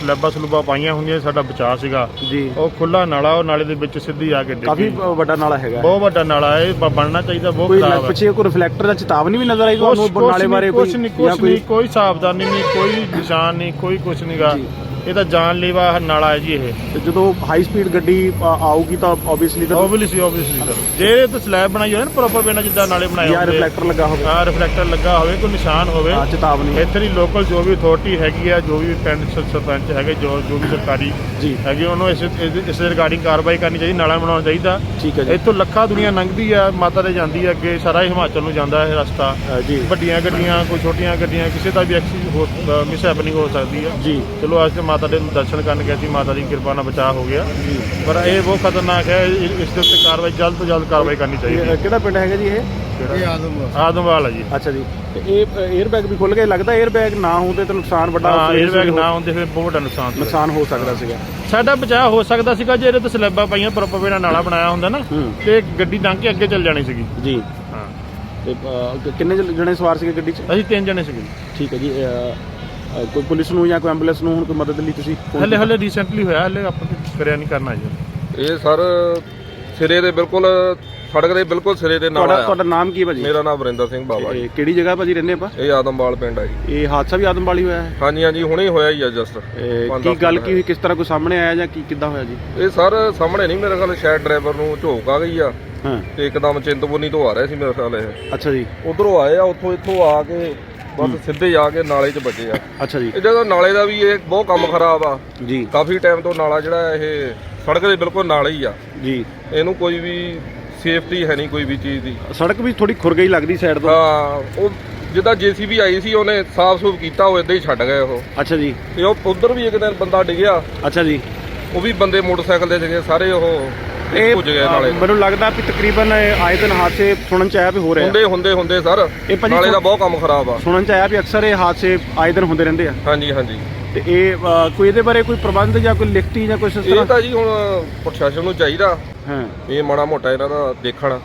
Speaker 4: ਸਲੈਬਾਂ ਸਲੂਬਾਂ ਪਾਈਆਂ ਹੁੰਦੀਆਂ ਸਾਡਾ ਬਚਾਅ ਸੀਗਾ।
Speaker 3: ਜੀ।
Speaker 4: ਉਹ ਖੁੱਲਾ ਨਾਲਾ ਉਹ ਨਾਲੇ ਦੇ ਵਿੱਚ ਸਿੱਧੀ ਆ ਕੇ
Speaker 3: ਕਾਫੀ
Speaker 4: ਡਿੱਗੀ
Speaker 3: ਅ, ਵੱਡਾ ਨਾਲਾ ਹੈਗਾ।
Speaker 4: ਬਹੁਤ ਵੱਡਾ ਨਾਲਾ ਹੈ ਇਹ ਬਣਨਾ ਚਾਹੀਦਾ ਬਹੁਤ
Speaker 3: ਕੋਈ
Speaker 4: ਖਰਾਬ ਹੈ।
Speaker 3: ਪਿੱਛੇ ਕੋਈ ਰਿਫਲੈਕਟਰ ਦਾ ਚੇਤਾਵਨੀ ਵੀ ਨਜ਼ਰ ਆਈ ਤੁਹਾਨੂੰ ਨਾਲੇ ਬਾਰੇ ਜਾਂ
Speaker 4: ਕੁਛ ਨਹੀਂ ਕੋਈ? ਸਾਵਧਾਨੀ ਨਹੀਂ ਕੋਈ ਨਿਸ਼ਾਨ ਨਹੀਂ ਕੋਈ ਕੁਛ ਨਹੀਂਗਾ
Speaker 3: ਜੀ।
Speaker 4: ਇਹ ਤਾਂ ਜਾਨਲੇਵਾ ਨਾਲਾ ਹੈ ਜੀ ਇਹ।
Speaker 3: ਤੇ ਜਦੋਂ ਹਾਈ ਸਪੀਡ ਗੱਡੀ ਆਊਗੀ ਤਾਂ ਆਬਵੀਅਸਲੀ ਤਾਂ
Speaker 4: ਓਬਵੀਅਸਲੀ ਓਬਵੀਅਸਲੀ ਸਰ ਜੇ ਇਹ ਤਾਂ ਸਲੈਬ ਬਣਾਈ ਹੋਵੇ ਨਾ ਪ੍ਰੋਪਰ ਵੇ ਨਾਲ ਜਿੱਦਾਂ ਨਾਲੇ ਬਣਾਏ ਹੁੰਦੇ
Speaker 3: ਰਿਫਲੈਕਟਰ ਲੱਗਾ ਹੋਵੇ।
Speaker 4: ਹਾਂ ਰਿਫਲੈਕਟਰ ਲੱਗਾ ਹੋਵੇ ਕੋਈ ਨਿਸ਼ਾਨ ਹੋਵੇ।
Speaker 3: ਹਾਂ ਚੇਤਾਵਨੀ।
Speaker 4: ਇੱਥੇ ਦੀ ਲੋਕਲ ਜੋ ਵੀ ਅਥਾਰਟੀ ਹੈਗੀ ਆ ਜੋ ਵੀ ਪਿੰਡ ਸ- ਸਰਪੰਚ ਹੈਗੇ ਜੋ ਜੋ ਵੀ ਸਰਕਾਰੀ
Speaker 3: ਜੀ।
Speaker 4: ਹੈਗੇ ਉਹਨੂੰ ਇਸ ਇਸ- ਇਸ ਰਿਗਾਰਡਿੰਗ ਕਾਰਵਾਈ ਕਰਨੀ ਚਾਹੀਦੀ ਨਾਲਾ ਬਣਾਉਣਾ ਚਾਹੀਦਾ।
Speaker 3: ਠੀਕ ਹੈ ਜੀ।
Speaker 4: ਇੱਥੋਂ ਲੱਖਾਂ ਦੁਨੀਆ ਲੰਘਦੀ ਆ ਮਾਤਾ ਦੇ ਜਾਂਦੀ ਆ ਅੱਗੇ ਸਾਰਾ ਹੀ ਹਿਮਾਚਲ ਨੂੰ ਜਾਂਦਾ ਇਹ ਰਸਤਾ।
Speaker 3: ਅ, ਜੀ।
Speaker 4: ਵੱਡੀਆਂ ਗੱਡੀਆਂ ਕੋਈ ਛੋਟੀਆਂ ਗੱਡੀਆਂ ਕਿਸੇ ਦਾ ਵੀ ਐਕਸੀਡੈਂਟ ਹੋ ਮਿਸ ਹੈਪਨਿੰਗ ਹੋ ਸਕਦੀ ਆ।
Speaker 3: ਜੀ।
Speaker 4: ਚਲੋ ਅੱਜ ਤੇ ਮਾਤਾ ਮਾਤਾ ਦੇ ਦਰਸ਼ਨ ਕਰਨ ਗਏ ਸੀ ਮਾਤਾ ਦੀ ਕਿਰਪਾ ਨਾਲ ਬਚਾਅ ਹੋ ਗਿਆ। ਪਰ ਇਹ ਬਹੁਤ ਖਤਰਨਾਕ ਹੈ ਇਸ ਦੇ ਉੱਤੇ ਕਾਰਵਾਈ ਜਲਦ ਤੋਂ ਜਲਦ ਕਾਰਵਾਈ ਕਰਨੀ ਚਾਹੀਦੀ ਹੈ।
Speaker 3: ਕਿਹੜਾ ਪਿੰਡ ਹੈਗਾ ਜੀ ਇਹ?
Speaker 4: ਇਹ ਆਦਮਵਾਲ। ਹੈ ਜੀ।
Speaker 3: ਅੱਛਾ ਜੀ। ਤੇ ਇਹ 에ਅਰ ਵੀ ਖੁੱਲ ਗਏ? ਲੱਗਦਾ 에ਅਰ ਨਾ ਹੁੰਦੇ ਤਾਂ ਨੁਕਸਾਨ ਵੱਡਾ
Speaker 4: ਹਾਂ
Speaker 3: ਇਹ
Speaker 4: ਨਾ ਹੁੰਦੇ ਫਿਰ ਬਹੁਤ ਵੱਡਾ ਨੁਕਸਾਨ ਸੀ।
Speaker 3: ਨੁਕਸਾਨ ਹੋ ਸਕਦਾ ਸੀਗਾ।
Speaker 4: ਸਾਡਾ ਬਚਾਅ ਹੋ ਸਕਦਾ ਸੀਗਾ ਜੇ ਇਹਦੇ ਤੇ ਸਲੈਬਾਂ ਪਾਈਆਂ ਪ੍ਰੋਪਰ ਵੇ ਨਾਲ ਨਾਲਾ ਬਣਾਇਆ ਹੁੰਦਾ ਨਾ ਤੇ ਗੱਡੀ ਲੰਘ ਕੇ ਅੱਗੇ ਚੱਲ ਜਾਣੀ ਸੀਗੀ।
Speaker 3: ਜੀ।
Speaker 4: ਹਾਂ।
Speaker 3: ਤੇ ਕਿੰਨੇ ਜਣੇ ਸਵਾਰ ਸੀਗੇ ਗੱਡੀ 'ਚ?
Speaker 4: ਅਸੀਂ ਤਿੰਨ ਜਣੇ ਸੀਗੇ।
Speaker 3: ਠੀਕ ਹੈ ਜੀ ਕੋਈ ਪੁਲਿਸ ਨੂੰ ਜਾਂ ਕੋਈ ਐਂਬੂਲੈਂਸ ਨੂੰ ਹੁਣ ਕੋਈ ਮਦਦ ਲਈ ਤੁਸੀਂ phone
Speaker 4: ਹਲੇ ਹਲੇ ਰੀਸੈਂਟਲੀ ਹੋਇਆ ਹਲੇ ਆਪਾਂ ਕੁਛ ਕਰਿਆ ਨਹੀਂ ਕਰਨਾ ਜੀ
Speaker 5: ਇਹ ਸਰ ਸਿਰੇ ਦੇ ਬਿਲਕੁਲ ਸੜਕ ਦੇ ਬਿਲਕੁਲ ਸਿਰੇ ਦੇ ਨਾਲ
Speaker 3: ਤੁਹਾਡਾ ਨਾਮ ਕੀ ਹੈ ਭਾਜੀ?
Speaker 5: ਮੇਰਾ ਨਾਮ ਵਰਿੰਦਰ ਸਿੰਘ ਬਾਵਾ ਜੀ।
Speaker 3: ਇਹ ਕਿਹੜੀ ਜਗ੍ਹਾ ਭਾਜੀ ਰਹਿੰਦੇ ਆਪਾਂ?
Speaker 5: ਇਹ ਆਦਮਵਾਲ ਪਿੰਡ ਆ ਜੀ।
Speaker 3: ਇਹ ਹਾਦਸਾ ਵੀ ਆਦਮਵਾਲ ਹੀ ਹੋਇਆ ਹੈ?
Speaker 5: ਹਾਂਜੀ ਹਾਂਜੀ ਹੁਣੇ ਹੋਇਆ ਹੀ ਆ ਜਸਟ
Speaker 3: ਇਹ ਕੀ ਗੱਲ ਕੀ ਹੋਈ? ਕਿਸ ਤਰ੍ਹਾਂ ਕੋਈ ਸਾਹਮਣੇ ਆਇਆ ਜਾਂ ਕੀ ਕਿੱਦਾਂ ਹੋਇਆ ਜੀ?
Speaker 5: ਇਹ ਸਰ ਸਾਹਮਣੇ ਨਹੀਂ ਮੇਰੇ ਖਿਆਲ ਸ਼ਾਇਦ ਡਰਾਈਵਰ ਨੂੰ ਝੋਕ ਆ ਗਈ ਆ।
Speaker 3: ਹਾਂ।
Speaker 5: ਤੇ ਇੱਕਦਮ ਚਿੰਤਪੁਰਨੀ ਤੋਂ ਆ ਰਿਹਾ ਸੀ ਮੇਰੇ ਖਿਆਲ ਇਹ।
Speaker 3: ਅੱਛਾ ਜੀ।
Speaker 5: ਉਧਰੋਂ ਆਏ ਆ ਉੱਥੋਂ ਇੱਥੋਂ ਆ ਕੇ ਬਸ ਸਿੱਧੇ ਆ ਕੇ ਨਾਲੇ 'ਚ ਵੱਜੇ ਆ।
Speaker 3: ਅੱਛਾ ਜੀ।
Speaker 5: ਇਹ ਜਿਹੜਾ ਨਾਲੇ ਦਾ ਵੀ ਇਹ ਬਹੁਤ ਕੰਮ ਖਰਾਬ ਆ
Speaker 3: ਜੀ।
Speaker 5: ਕਾਫੀ ਟਾਈਮ ਤੋਂ ਨਾਲਾ ਜਿਹੜਾ ਇਹ ਸੜਕ ਦੇ ਬਿਲਕੁਲ ਨਾਲ ਹੀ ਆ।
Speaker 3: ਜੀ।
Speaker 5: ਇਹਨੂੰ ਕੋਈ ਵੀ ਸੇਫਟੀ ਹੈ ਨਹੀਂ ਕੋਈ ਵੀ ਚੀਜ਼ ਦੀ।
Speaker 3: ਸੜਕ ਵੀ ਥੋੜੀ ਖੁਰ ਗਈ ਲੱਗਦੀ ਸਾਈਡ ਤੋਂ।
Speaker 5: ਹਾਂ ਉਹ ਜਿੱਦਾਂ ਜੀਸੀਬੀ ਆਈ ਸੀ ਉਹਨੇ ਸਾਫ਼ ਸੂਫ ਕੀਤਾ ਉਹ ਇਦਾਂ ਹੀ ਛੱਡ ਗਏ ਉਹ।
Speaker 3: ਅੱਛਾ ਜੀ।
Speaker 5: ਤੇ ਉਹ ਉਧਰ ਵੀ ਇੱਕ ਦਿਨ ਬੰਦਾ ਡਿੱਗਿਆ।
Speaker 3: ਅੱਛਾ ਜੀ।
Speaker 5: ਉਹ ਵੀ ਬੰਦੇ ਮੋਟਰਸਾਈਕਲ ਤੇ ਸੀਗੇ ਸਾਰੇ ਉਹ
Speaker 3: ਇਹ
Speaker 5: ਭੁੱਜ ਗਏ ਨਾਲੇ।
Speaker 3: ਮੈਨੂੰ ਲੱਗਦਾ ਵੀ ਤਕਰੀਬਨ ਆਏ ਦਿਨ ਹਾਦਸੇ ਸੁਣਨ ਚ ਆਇਆ ਵੀ ਹੋ ਰਹੇ।
Speaker 5: ਹੁੰਦੇ ਹੁੰਦੇ ਹੁੰਦੇ ਸਰ।
Speaker 3: ਇਹ ਭਾਜੀ
Speaker 5: ਨਾਲੇ ਦਾ ਬਹੁਤ ਕੰਮ ਖਰਾਬ ਆ।
Speaker 3: ਸੁਣਨ ਚ ਆਇਆ ਵੀ ਅਕਸਰ ਇਹ ਹਾਦਸੇ ਆਏ ਦਿਨ ਹੁੰਦੇ ਰਹਿੰਦੇ ਆ।
Speaker 5: ਹਾਂਜੀ ਹਾਂਜੀ।
Speaker 3: ਤੇ ਇਹ ਅ, ਕੋਈ ਇਹਦੇ ਬਾਰੇ ਕੋਈ ਪ੍ਰਬੰਧ ਜਾਂ ਕੋਈ ਲਿਖਤੀ ਜਾਂ ਕੁਝ ਇਸ
Speaker 5: ਇਹ
Speaker 3: ਤਰ੍ਹਾਂ?
Speaker 5: ਤਾਂ ਜੀ ਹੁਣ ਪ੍ਰਸ਼ਾਸਨ ਨੂੰ ਚਾਹੀਦਾ।
Speaker 3: ਹਾਂ।
Speaker 5: ਇਹ ਮਾੜਾ ਮੋਟਾ ਇਹਨਾਂ ਦਾ ਦੇਖਣ।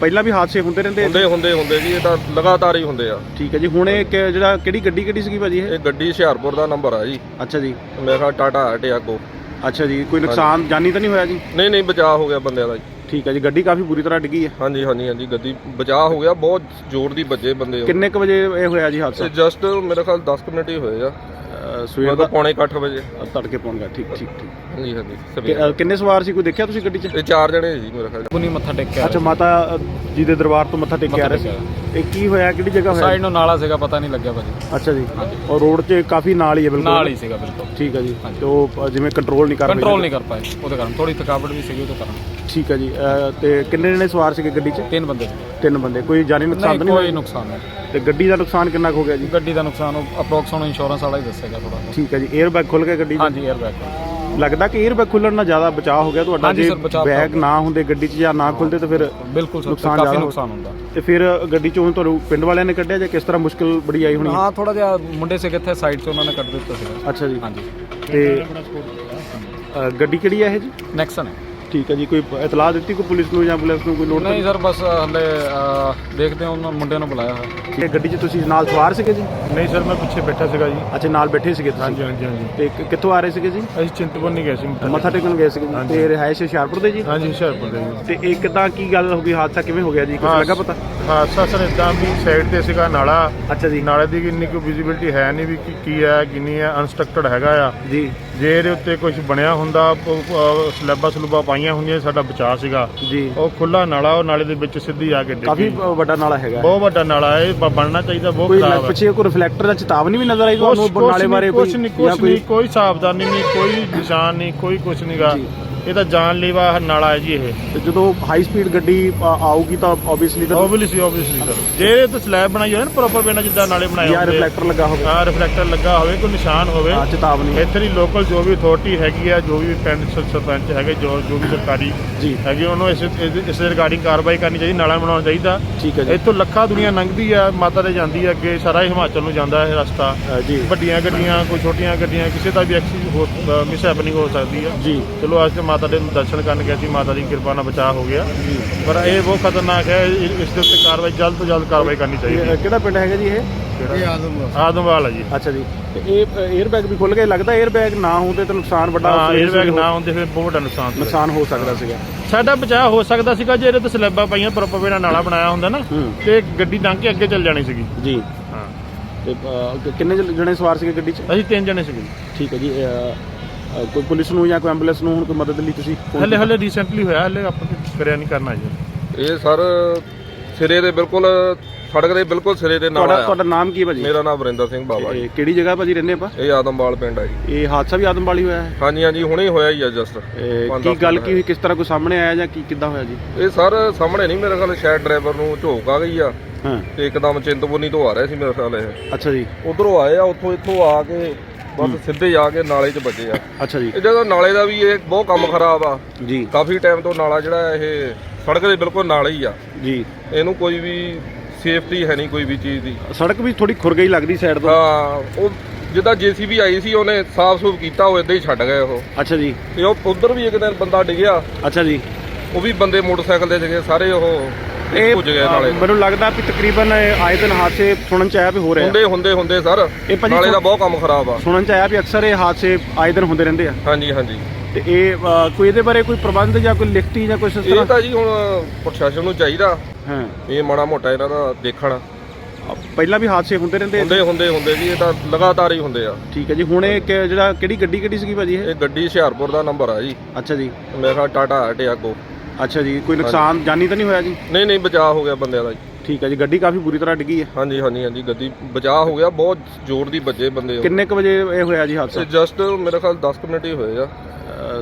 Speaker 3: ਪਹਿਲਾਂ ਵੀ ਹਾਦਸੇ ਹੁੰਦੇ ਰਹਿੰਦੇ ਆ?
Speaker 5: ਹੁੰਦੇ ਹੁੰਦੇ ਹੁੰਦੇ ਜੀ। ਇਹ ਤਾਂ ਲਗਾਤਾਰ ਹੀ ਹੁੰਦੇ ਆ।
Speaker 3: ਠੀਕ ਹੈ ਜੀ। ਹੁਣ ਇਹ ਕਿ- ਜਿਹੜਾ ਕਿਹੜੀ ਗੱਡੀ ਕਿਹੜੀ ਸੀਗੀ ਭਾਜੀ ਇਹ?
Speaker 5: ਇਹ ਗੱਡੀ ਹੁਸ਼ਿਆਰਪੁਰ ਦਾ ਨੰਬਰ ਆ ਜੀ।
Speaker 3: ਅੱਛਾ ਜੀ।
Speaker 5: ਮੇਰਾ ਟਾਟਾ ਟਿਆਗੋ
Speaker 3: ਅੱਛਾ ਜੀ ਕੋਈ ਨੁਕਸਾਨ ਜਾਨੀ ਤਾਂ ਨਹੀਂ ਹੋਇਆ ਜੀ?
Speaker 5: ਨਹੀਂ ਨਹੀਂ ਬਚਾਅ ਹੋ ਗਿਆ ਬੰਦਿਆਂ ਦਾ ਜੀ।
Speaker 3: ਠੀਕ ਹੈ ਜੀ ਗੱਡੀ ਕਾਫੀ ਬੁਰੀ ਤਰ੍ਹਾਂ ਡਿੱਗੀ ਹੈ।
Speaker 5: ਹਾਂਜੀ ਹਾਂਜੀ ਹਾਂਜੀ ਗੱਡੀ ਬਚਾਅ ਹੋ ਗਿਆ ਬਹੁਤ ਜ਼ੋਰ ਦੀ ਵੱਜੇ ਬੰਦੇ ਉਹ।
Speaker 3: ਕਿੰਨੇ ਕੁ ਵਜੇ ਇਹ ਹੋਇਆ ਜੀ ਹਾਦਸਾ?
Speaker 5: ਜਸਟ ਮੇਰੇ ਖਿਆਲ 10 ਕੁ ਮਿੰਟ ਹੀ ਹੋਏ ਆ।
Speaker 3: ਸਵੇਰ ਦਾ
Speaker 5: ਪੌਣੇ 8 ਵਜੇ।
Speaker 3: ਤੜਕੇ ਪਹੁੰਚ ਗਿਆ ਠੀਕ ਠੀਕ ਠੀਕ।
Speaker 5: ਹਾਂਜੀ ਹਾਂਜੀ
Speaker 3: ਕਿ-
Speaker 5: ਸਵੇਰੇ।
Speaker 3: ਅ, ਕਿੰਨੇ ਸਵਾਰ ਸੀ ਕੋਈ ਦੇਖਿਆ ਤੁਸੀਂ ਗੱਡੀ 'ਚ?
Speaker 5: ਇਹ ਚਾਰ ਜਣੇ ਸੀ ਮੇਰੇ ਖਿਆਲ
Speaker 2: ਪੁਨੀ ਮੱਥਾ ਟੇਕ ਕੇ
Speaker 3: ਅੱਛਾ ਮਾਤਾ ਅ, ਜੀ ਦੇ ਦਰਬਾਰ ਤੋਂ ਮੱਥਾ ਟੇਕ ਕੇ ਆ ਰਹੇ ਸੀ। ਇਹ ਕੀ ਹੋਇਆ ਕਿਹੜੀ ਜਗ੍ਹਾ ਹੋਇਆ?
Speaker 2: ਸਾਈਡ ਨੂੰ ਨਾਲਾ ਸੀਗਾ ਪਤਾ ਨਹੀਂ ਲੱਗਿਆ ਭਾਜੀ।
Speaker 3: ਅੱਛਾ ਜੀ। ਔਰ ਰੋਡ 'ਚ ਕਾਫੀ ਨਾਲ ਹੀ ਹੈ ਬਿਲਕੁਲ।
Speaker 2: ਨਾਲ ਹੀ ਸੀਗਾ ਬਿਲਕੁਲ।
Speaker 3: ਠੀਕ ਹੈ ਜੀ। ਤੇ ਉਹ ਅ, ਜਿਵੇਂ ਕੰਟਰੋਲ ਨਹੀਂ ਕਰ ਰਹੇ
Speaker 2: ਕੰਟਰੋਲ ਨਹੀਂ ਕਰ ਪਾਏ। ਉਹਦੇ ਕਾਰਨ ਥੋੜੀ ਥਕਾਵਟ ਵੀ ਸੀਗੀ ਉਹਦੇ ਕਾਰਨ।
Speaker 3: ਠੀਕ ਹੈ ਜੀ। ਅ, ਤੇ ਕਿੰਨੇ ਜਣੇ ਸਵਾਰ ਸੀਗੇ ਗੱਡੀ 'ਚ?
Speaker 2: ਤਿੰਨ ਬੰਦੇ। ਸੀ
Speaker 3: ਤਿੰਨ ਬੰਦੇ। ਕੋਈ ਜਾਨੀ ਨੁਕਸਾਨ
Speaker 2: ਨਹੀਂ
Speaker 3: ਤਾਂ ਨਹੀਂ
Speaker 2: ਕੋਈ
Speaker 3: ਹੋਇਆ?
Speaker 2: ਨੁਕਸਾਨ ਨਹੀਂ।
Speaker 3: ਤੇ ਗੱਡੀ ਦਾ ਨੁਕਸਾਨ ਕਿੰਨਾ ਹੋ ਗਿਆ ਜੀ?
Speaker 2: ਗੱਡੀ ਦਾ ਨੁਕਸਾਨ ਅਪਰੋਕਸ ਹੁਣ ਇੰਸ਼ੋਰੈਂਸ ਵਾਲਾ ਹੀ ਦੱਸੇਗਾ ਥੋੜਾ
Speaker 3: ਠੀਕ ਹੈ ਜੀ 에ਅਰ ਖੁੱਲ ਗਿਆ ਗੱਡੀ ਦਾ?
Speaker 2: ਹਾਂਜੀ 에ਅਰ
Speaker 3: ਲੱਗਦਾ ਕਿ 에ਅਰ ਖੁੱਲਣ ਨਾਲ ਜ਼ਿਆਦਾ ਬਚਾਅ ਹੋ ਗਿਆ ਤੁਹਾਡਾ? ਜੇ ਬੈਗ ਨਾ ਹੁੰਦੇ ਗੱਡੀ 'ਚ ਜਾਂ ਨਾ ਖੁੱਲਦੇ ਤਾਂ ਫਿਰ
Speaker 2: ਬਿਲਕੁਲ ਸਰ ਕਾਫੀ ਨੁਕਸਾਨ ਹੁੰਦਾ।
Speaker 3: ਤੇ ਫਿਰ ਗੱਡੀ 'ਚੋਂ ਤੁਹਾਨੂੰ ਪਿੰਡ ਵਾਲਿਆਂ ਨੇ ਕੱਢਿਆ ਜਾਂ ਕਿਸ ਤਰ੍ਹਾਂ ਮੁਸ਼ਕਲ ਬੜੀ ਆਈ ਹੋਣੀ? ਹਾਂ
Speaker 2: ਥੋੜਾ ਜਿਹਾ ਮੁੰਡੇ ਸੀਗੇ ਇੱਥੇ ਸਾਈਡ 'ਚ ਉਹਨਾਂ ਨੇ ਕੱਢ ਦਿੱਤਾ ਸੀਗਾ।
Speaker 3: ਅੱਛਾ ਜੀ।
Speaker 2: ਹਾਂਜੀ।
Speaker 3: ਤੇ ਗੱਡੀ ਕਿਹੜੀ ਹੈ ਇਹ ਜੀ?
Speaker 2: ਨੈਕਸਨ ਹੈ।
Speaker 3: ਠੀਕ ਹੈ ਜੀ ਕੋਈ ਇਤਲਾਹ ਦਿੱਤੀ ਕੋਈ ਪੁਲਿਸ ਨੂੰ ਜਾਂ ਪੁਲਿਸ ਨੂੰ ਕੋਈ ਨੋਟ
Speaker 2: ਨਹੀਂ ਸਰ ਬਸ ਹਲੇ ਦੇਖਦੇ ਹਾਂ ਉਹਨਾਂ ਮੁੰਡਿਆਂ ਨੂੰ ਬੁਲਾਇਆ ਹੋਇਆ।
Speaker 3: ਇਹ ਗੱਡੀ 'ਚ ਤੁਸੀਂ ਨਾਲ ਸਵਾਰ ਸੀਗੇ ਜੀ?
Speaker 4: ਨਹੀਂ ਸਰ ਮੈਂ ਪਿੱਛੇ ਬੈਠਾ ਸੀਗਾ ਜੀ।
Speaker 3: ਅੱਛਾ ਨਾਲ ਬੈਠੇ ਸੀਗੇ ਤੁਸੀਂ?
Speaker 4: ਹਾਂਜੀ ਹਾਂਜੀ ਹਾਂਜੀ।
Speaker 3: ਤੇ ਕਿੱਥੋਂ ਆ ਰਹੇ ਸੀਗੇ ਜੀ?
Speaker 4: ਅਸੀਂ ਚਿੰਤਪੁਰਨੀ ਨਹੀਂ ਗਏ ਸੀ ਮੱਥਾ
Speaker 3: ਟੇਕਣ ਗਏ ਸੀਗੇ ਜੀ। ਤੇ ਰਿਹਾਇਸ਼ ਹੁਸ਼ਿਆਰਪੁਰ ਦੇ ਜੀ?
Speaker 4: ਹਾਂਜੀ ਹੁਸ਼ਿਆਰਪੁਰ ਦੇ ਜੀ।
Speaker 3: ਤੇ ਇਹ ਕਿੱਦਾਂ ਕੀ ਗੱਲ ਹੋ ਗਈ? ਹਾਦਸਾ ਕਿਵੇਂ ਹੋ ਗਿਆ ਜੀ? ਕੁਝ ਲੱਗਾ ਪਤਾ?
Speaker 4: ਹਾਦਸਾ ਸਰ ਇਦਾਂ ਵੀ ਸਾਈਡ ਤੇ ਸੀਗਾ ਨਾਲਾ।
Speaker 3: ਅੱਛਾ ਜੀ।
Speaker 4: ਨਾਲੇ ਦੀ ਇੰਨੀ ਕੋਈ ਵਿਜ਼ਿਬਿਲਟੀ ਹੈ ਨਹੀਂ ਵੀ ਕੀ- ਕੀ ਹੈ ਕੀ ਨਹੀਂ ਹੈ ਅਨਸਟਰਕਟਡ ਹੈਗਾ ਆ।
Speaker 3: ਜੀ।
Speaker 4: ਜੇ ਇਹਦੇ ਉੱਤੇ ਕੁਝ ਬਣਿਆ ਹੁੰਦਾ ਸਲੈਬਾਂ ਸਲੂਬਾਂ ਪਾਈਆਂ ਹੁੰਦੀਆਂ ਸਾਡਾ ਬਚਾਅ ਸੀਗਾ।
Speaker 3: ਜੀ।
Speaker 4: ਉਹ ਖੁੱਲਾ ਨਾਲਾ ਉਹ ਨਾਲੇ ਦੇ ਵਿੱਚ ਸਿੱਧੀ ਆ ਕੇ
Speaker 3: ਕਾਫੀ
Speaker 4: ਡਿੱਗੀ।
Speaker 3: ਅ, ਵੱਡਾ ਨਾਲਾ ਹੈਗਾ।
Speaker 4: ਬਹੁਤ ਵੱਡਾ ਨਾਲਾ ਹੈ ਇਹ ਬ- ਬਣਨਾ ਚਾਹੀਦਾ ਬਹੁਤ
Speaker 3: ਕੋਈ
Speaker 4: ਖਰਾਬ ਹੈ।
Speaker 3: ਪਿੱਛੇ ਕੋਈ ਰਿਫਲੈਕਟਰ ਦਾ ਚੇਤਾਵਨੀ ਵੀ ਨਜ਼ਰ ਆਈ ਤੁਹਾਨੂੰ
Speaker 4: ਕੁਛ-
Speaker 3: ਨਾਲੇ ਬਾਰੇ ਕੋਈ
Speaker 4: ਕੁਛ ਨਹੀਂ ਕੁਛ ਨਹੀਂ ਕੋਈ ਸਾਵਧਾਨੀ ਨਹੀਂ ਕੋਈ ਨਿਸ਼ਾਨ ਨਹੀਂ ਕੋਈ ਕੁਛ ਨਹੀਂਗਾ
Speaker 3: ਜੀ।
Speaker 4: ਇਹ ਤਾਂ ਜਾਨਲੇਵਾ ਨਾਲਾ ਹੈ ਜੀ ਇਹ।
Speaker 3: ਤੇ ਜਦੋਂ ਹਾਈ ਸਪੀਡ ਗੱਡੀ ਅ, ਆਊਗੀ ਤਾਂ ਆਬਵੀਅਸਲੀ ਤਾਂ
Speaker 4: ਆਬਵੀਅਸਲੀ ਆਬਵੀਅਸਲੀ ਸਰ ਜੇ ਇਹ ਤੇ ਸਲੈਬ ਬਣਾਈ ਹੋਵੇ ਨਾ ਪ੍ਰੋਪਰ ਵੇ ਨਾਲ ਜਿੱਦਾਂ ਨਾਲੇ ਬਣਾਏ ਹੁੰਦੇ
Speaker 3: ਰਿਫਲੈਕਟਰ ਲੱਗਾ ਹੋਵੇ।
Speaker 4: ਹਾਂ ਰਿਫਲੈਕਟਰ ਲੱਗਾ ਹੋਵੇ ਕੋਈ ਨਿਸ਼ਾਨ ਹੋਵੇ।
Speaker 3: ਹਾਂ ਚੇਤਾਵਨੀ।
Speaker 4: ਇੱਥੇ ਦੀ ਲੋਕਲ ਜੋ ਵੀ ਅਥਾਰਟੀ ਹੈਗੀ ਆ ਜੋ ਵੀ ਪਿੰਡ ਸਰਪੰਚ ਹੈਗੇ ਜੋ ਜੋ ਵੀ ਸਰਕਾਰੀ
Speaker 3: ਜੀ।
Speaker 4: ਹੈਗੇ ਉਹਨੂੰ ਇਸ ਇਸ- ਇਸ ਰਿਗਾਰਡਿੰਗ ਕਾਰਵਾਈ ਕਰਨੀ ਚਾਹੀਦੀ ਨਾਲਾ ਬਣਾਉਣਾ ਚਾਹੀਦਾ।
Speaker 3: ਠੀਕ ਹੈ ਜੀ।
Speaker 4: ਇੱਥੋਂ ਲੱਖਾਂ ਦੁਨੀਆ ਲੰਘਦੀ ਆ ਮਾਤਾ ਦੇ ਜਾਂਦੀ ਆ ਅੱਗੇ ਸਾਰਾ ਹੀ ਹਿਮਾਚਲ ਨੂੰ ਜਾਂਦਾ ਇਹ ਰਸਤਾ।
Speaker 3: ਅ, ਜੀ।
Speaker 4: ਵੱਡੀਆਂ ਗੱਡੀਆਂ ਕੋਈ ਛੋਟੀਆਂ ਗੱਡੀਆਂ ਕਿਸੇ ਦਾ ਵੀ ਐਕਸੀਡੈਂਟ ਹੋ ਮਿਸ ਹੈਪਨਿੰਗ ਹੋ ਸਕਦੀ ਆ।
Speaker 3: ਜੀ।
Speaker 4: ਚਲੋ ਅੱਜ ਤੇ ਮਾਤਾ ਦੇ ਦਰਸ਼ਨ ਕਰਨ ਗਏ ਸੀ ਮਾਤਾ ਦੀ ਕਿਰਪਾ ਨਾਲ ਬਚਾਅ ਹੋ ਗਿਆ। ਪਰ ਇਹ ਬਹੁਤ ਖਤਰਨਾਕ ਹੈ ਇਸ ਦੇ ਉੱਤੇ ਕਾਰਵਾਈ ਜਲਦ ਤੋਂ ਜਲਦ ਕਾਰਵਾਈ ਕਰਨੀ ਚਾਹੀਦੀ ਹੈ।
Speaker 3: ਕਿਹੜਾ ਪਿੰਡ ਹੈਗਾ ਜੀ ਇਹ?
Speaker 4: ਇਹ ਆਦਮਵਾਲ। ਆਦਮਵਾਲ ਜੀ।
Speaker 3: ਅੱਛਾ ਜੀ। ਤੇ ਇਹ 에ਅਰ ਵੀ ਖੁੱਲ ਗਏ? ਲੱਗਦਾ 에ਅਰ ਨਾ ਹੁੰਦੇ ਤਾਂ ਨੁਕਸਾਨ ਵੱਡਾ
Speaker 4: ਹੋ ਸਕਦਾ ਬੈਗ ਨਾ ਹੁੰਦੇ ਫਿਰ ਬਹੁਤ ਵੱਡਾ ਨੁਕਸਾਨ
Speaker 3: ਨੁਕਸਾਨ ਹੋ ਸਕਦਾ ਸੀਗਾ।
Speaker 4: ਸਾਡਾ ਬਚਾਅ ਹੋ ਸਕਦਾ ਸੀਗਾ ਜੇ ਇਹਦੇ ਤੇ ਸਲੈਬਾਂ ਪਾਈਆਂ ਪ੍ਰੋਪਰ ਵੇ ਨਾਲਾ ਬਣਾਇਆ ਹੁੰਦਾ ਨਾ ਤੇ ਗੱਡੀ ਲੰਘ ਕੇ ਅੱਗੇ ਚੱਲ ਜਾਣੀ ਸੀਗੀ।
Speaker 3: ਜੀ। ਤੇ ਕਿੰਨੇ ਜ- ਜਣੇ ਸਵਾਰ ਸੀਗੇ ਗੱਡੀ 'ਚ?
Speaker 4: ਅਸੀਂ ਤਿੰਨ ਜਣੇ ਸੀਗੇ।
Speaker 3: ਠੀਕ ਹੈ ਜੀ ਕੋਈ ਪੁਲਿਸ ਨੂੰ ਜਾਂ ਕੋਈ ਐਂਬੂਲੈਂਸ ਨੂੰ ਹੁਣ ਕੋਈ ਮਦਦ ਲਈ ਤੁਸੀਂ phone
Speaker 4: ਹਲੇ ਹਲੇ ਰੀਸੈਂਟਲੀ ਹੋਇਆ ਹਲੇ ਆਪਾਂ ਕੁਛ ਕਰਿਆ ਨਹੀਂ ਕਰਨਾ ਜੀ
Speaker 5: ਇਹ ਸਰ ਸਿਰੇ ਦੇ ਬਿਲਕੁਲ ਸੜਕ ਦੇ ਬਿਲਕੁਲ ਸਿਰੇ ਦੇ ਨਾਲ
Speaker 3: ਤੁਹਾਡਾ
Speaker 5: ਆ
Speaker 3: ਤੁਹਾਡਾ ਨਾਮ ਕੀ ਹੈ ਭਾਜੀ?
Speaker 5: ਮੇਰਾ ਨਾਮ ਵਰਿੰਦਰ ਸਿੰਘ ਬਾਬਾ ਜੀ।
Speaker 3: ਇਹ ਕਿਹੜੀ ਜਗ੍ਹਾ ਭਾਜੀ ਰਹਿੰਦੇ ਆਪਾਂ?
Speaker 5: ਇਹ ਆਦਮਵਾਲ ਪਿੰਡ ਆ ਜੀ।
Speaker 3: ਇਹ ਹਾਦਸਾ ਵੀ ਆਦਮਵਾਲੀ ਹੋਇਆ ਹੈ?
Speaker 5: ਹਾਂਜੀ ਹਾਂਜੀ ਹੁਣੇ ਹੋਇਆ ਹੀ ਆ ਜਸਟ
Speaker 3: ਇਹ ਕੀ ਗੱਲ ਕੀ ਹੋਈ ਕਿਸ ਤਰ੍ਹਾਂ ਕੋਈ ਸਾਹਮਣੇ ਆਇਆ ਜਾਂ ਕੀ ਕਿੱਦਾਂ ਹੋਇਆ ਜੀ?
Speaker 5: ਇਹ ਸਰ ਸਾਹਮਣੇ ਨਹੀਂ ਮੇਰੇ ਖਿਆਲ ਸ਼ਾਇਦ ਡਰਾਈਵਰ ਨੂੰ ਝੋਕ ਆ ਗਈ ਆ।
Speaker 3: ਹਾਂ।
Speaker 5: ਤੇ ਇੱਕਦਮ ਚਿੰਤਪੁਰਨੀ ਤੋਂ ਆ ਰਿਹਾ ਸੀ ਮੇਰੇ ਖਿਆਲ ਇਹ।
Speaker 3: ਅੱਛਾ ਜੀ।
Speaker 5: ਉਧਰੋਂ ਆਏ ਆ ਉੱਥੋਂ ਇੱਥੋਂ ਆ ਕੇ ਬਸ ਸਿੱਧੇ ਆ ਕੇ ਨਾਲੇ 'ਚ ਵੱਜੇ ਆ।
Speaker 3: ਅੱਛਾ ਜੀ।
Speaker 5: ਇਹ ਜਦੋਂ ਨਾਲੇ ਦਾ ਵੀ ਇਹ ਬਹੁਤ ਕੰਮ ਖਰਾਬ ਆ।
Speaker 3: ਜੀ।
Speaker 5: ਕਾਫੀ ਟਾਈਮ ਤੋਂ ਨਾਲਾ ਜਿਹੜਾ ਇਹ ਸੜਕ ਦੇ ਬਿਲਕੁਲ ਨਾਲ ਹੀ ਆ।
Speaker 3: ਜੀ।
Speaker 5: ਇਹਨੂੰ ਕੋਈ ਵੀ ਸੇਫਟੀ ਹੈ ਨਹੀਂ ਕੋਈ ਵੀ ਚੀਜ਼ ਦੀ।
Speaker 3: ਸੜਕ ਵੀ ਥੋੜੀ ਖੁਰ ਗਈ ਲੱਗਦੀ ਸਾਈਡ ਤੋਂ।
Speaker 5: ਹਾਂ ਉਹ ਜਿੱਦਾਂ ਜੀਸੀਬੀ ਆਈ ਸੀ ਉਹਨੇ ਸਾਫ਼ ਸੂਫ ਕੀਤਾ ਉਹ ਇਦਾਂ ਹੀ ਛੱਡ ਗਏ ਉਹ।
Speaker 3: ਅੱਛਾ ਜੀ।
Speaker 5: ਤੇ ਉਹ ਉਧਰ ਵੀ ਇੱਕ ਦਿਨ ਬੰਦਾ ਡਿੱਗਿਆ।
Speaker 3: ਅੱਛਾ ਜੀ।
Speaker 5: ਉਹ ਵੀ ਬੰਦੇ ਮੋਟਰਸਾਈਕਲ ਦੇ ਸੀਗੇ ਸਾਰੇ ਉਹ
Speaker 3: ਇਹ
Speaker 5: ਭੁੱਜ ਗਏ ਨਾਲੇ।
Speaker 3: ਮੈਨੂੰ ਲੱਗਦਾ ਵੀ ਤਕਰੀਬਨ ਆਏ ਦਿਨ ਹਾਦਸੇ ਸੁਣਨ ਚ ਆਇਆ ਵੀ ਹੋ ਰਹੇ।
Speaker 5: ਹੁੰਦੇ ਹੁੰਦੇ ਹੁੰਦੇ ਸਰ। ਨਾਲੇ ਦਾ ਬਹੁਤ ਕੰਮ ਖਰਾਬ ਆ।
Speaker 3: ਸੁਣਨ ਚ ਆਇਆ ਵੀ ਅਕਸਰ ਇਹ ਹਾਦਸੇ ਆਏ ਦਿਨ ਹੁੰਦੇ ਰਹਿੰਦੇ ਆ।
Speaker 5: ਹਾਂਜੀ ਹਾਂਜੀ।
Speaker 3: ਤੇ ਇਹ ਅ, ਕੋਈ ਇਹਦੇ ਬਾਰੇ ਕੋਈ ਪ੍ਰਬੰਧ ਜਾਂ ਕੋਈ ਲਿਖਤੀ ਜਾਂ ਕੁਝ ਇਸ
Speaker 5: ਇਹ
Speaker 3: ਤਰ੍ਹਾਂ?
Speaker 5: ਤਾਂ ਜੀ ਹੁਣ ਪ੍ਰਸ਼ਾਸਨ ਨੂੰ ਚਾਹੀਦਾ।
Speaker 3: ਹਾਂ।
Speaker 5: ਇਹ ਮਾੜਾ ਮੋਟਾ ਇਹਨਾਂ ਦਾ ਦੇਖਣ।
Speaker 3: ਪਹਿਲਾਂ ਵੀ ਹਾਦਸੇ ਹੁੰਦੇ ਰਹਿੰਦੇ।
Speaker 5: ਹੁੰਦੇ ਹੁੰਦੇ ਹੁੰਦੇ ਜੀ ਇਹ ਤਾਂ ਲਗਾਤਾਰ ਹੀ ਹੁੰਦੇ ਆ।
Speaker 3: ਠੀਕ ਹੈ ਜੀ ਹੁਣ ਇਹ ਕਿ- ਜਿਹੜਾ ਕਿਹੜੀ ਗੱਡੀ ਕਿਹੜੀ ਸੀਗੀ ਭਾਜੀ ਇਹ?
Speaker 5: ਇਹ ਗੱਡੀ ਹੁਸ਼ਿਆਰਪੁਰ ਦਾ ਨੰਬਰ ਆ ਜੀ।
Speaker 3: ਅੱਛਾ ਜੀ।
Speaker 5: ਮੇਰਾ ਖਿਆਲ ਟਾਟਾ ਹੈ ਟਿਆਗੋ
Speaker 3: ਅੱਛਾ ਜੀ ਕੋਈ ਨੁਕਸਾਨ ਜਾਨੀ ਤਾਂ ਨਹੀਂ ਹੋਇਆ ਜੀ?
Speaker 5: ਨਹੀਂ ਨਹੀਂ ਬਚਾਅ ਹੋ ਗਿਆ ਬੰਦਿਆਂ ਦਾ ਜੀ।
Speaker 3: ਠੀਕ ਹੈ ਜੀ ਗੱਡੀ ਕਾਫੀ ਬੁਰੀ ਤਰ੍ਹਾਂ ਡਿੱਗੀ ਹੈ।
Speaker 5: ਹਾਂਜੀ ਹਾਂਜੀ ਹਾਂਜੀ ਗੱਡੀ ਬਚਾਅ ਹੋ ਗਿਆ ਬਹੁਤ ਜ਼ੋਰ ਦੀ ਵੱਜੇ ਬੰਦੇ ਉਹ।
Speaker 3: ਕਿੰਨੇ ਕੁ ਵਜੇ ਇਹ ਹੋਇਆ ਜੀ ਹਾਦਸਾ?
Speaker 5: ਜਸਟ ਮੇਰੇ ਖਿਆਲ 10 ਕੁ ਮਿੰਟ ਹੀ ਹੋਏ ਆ।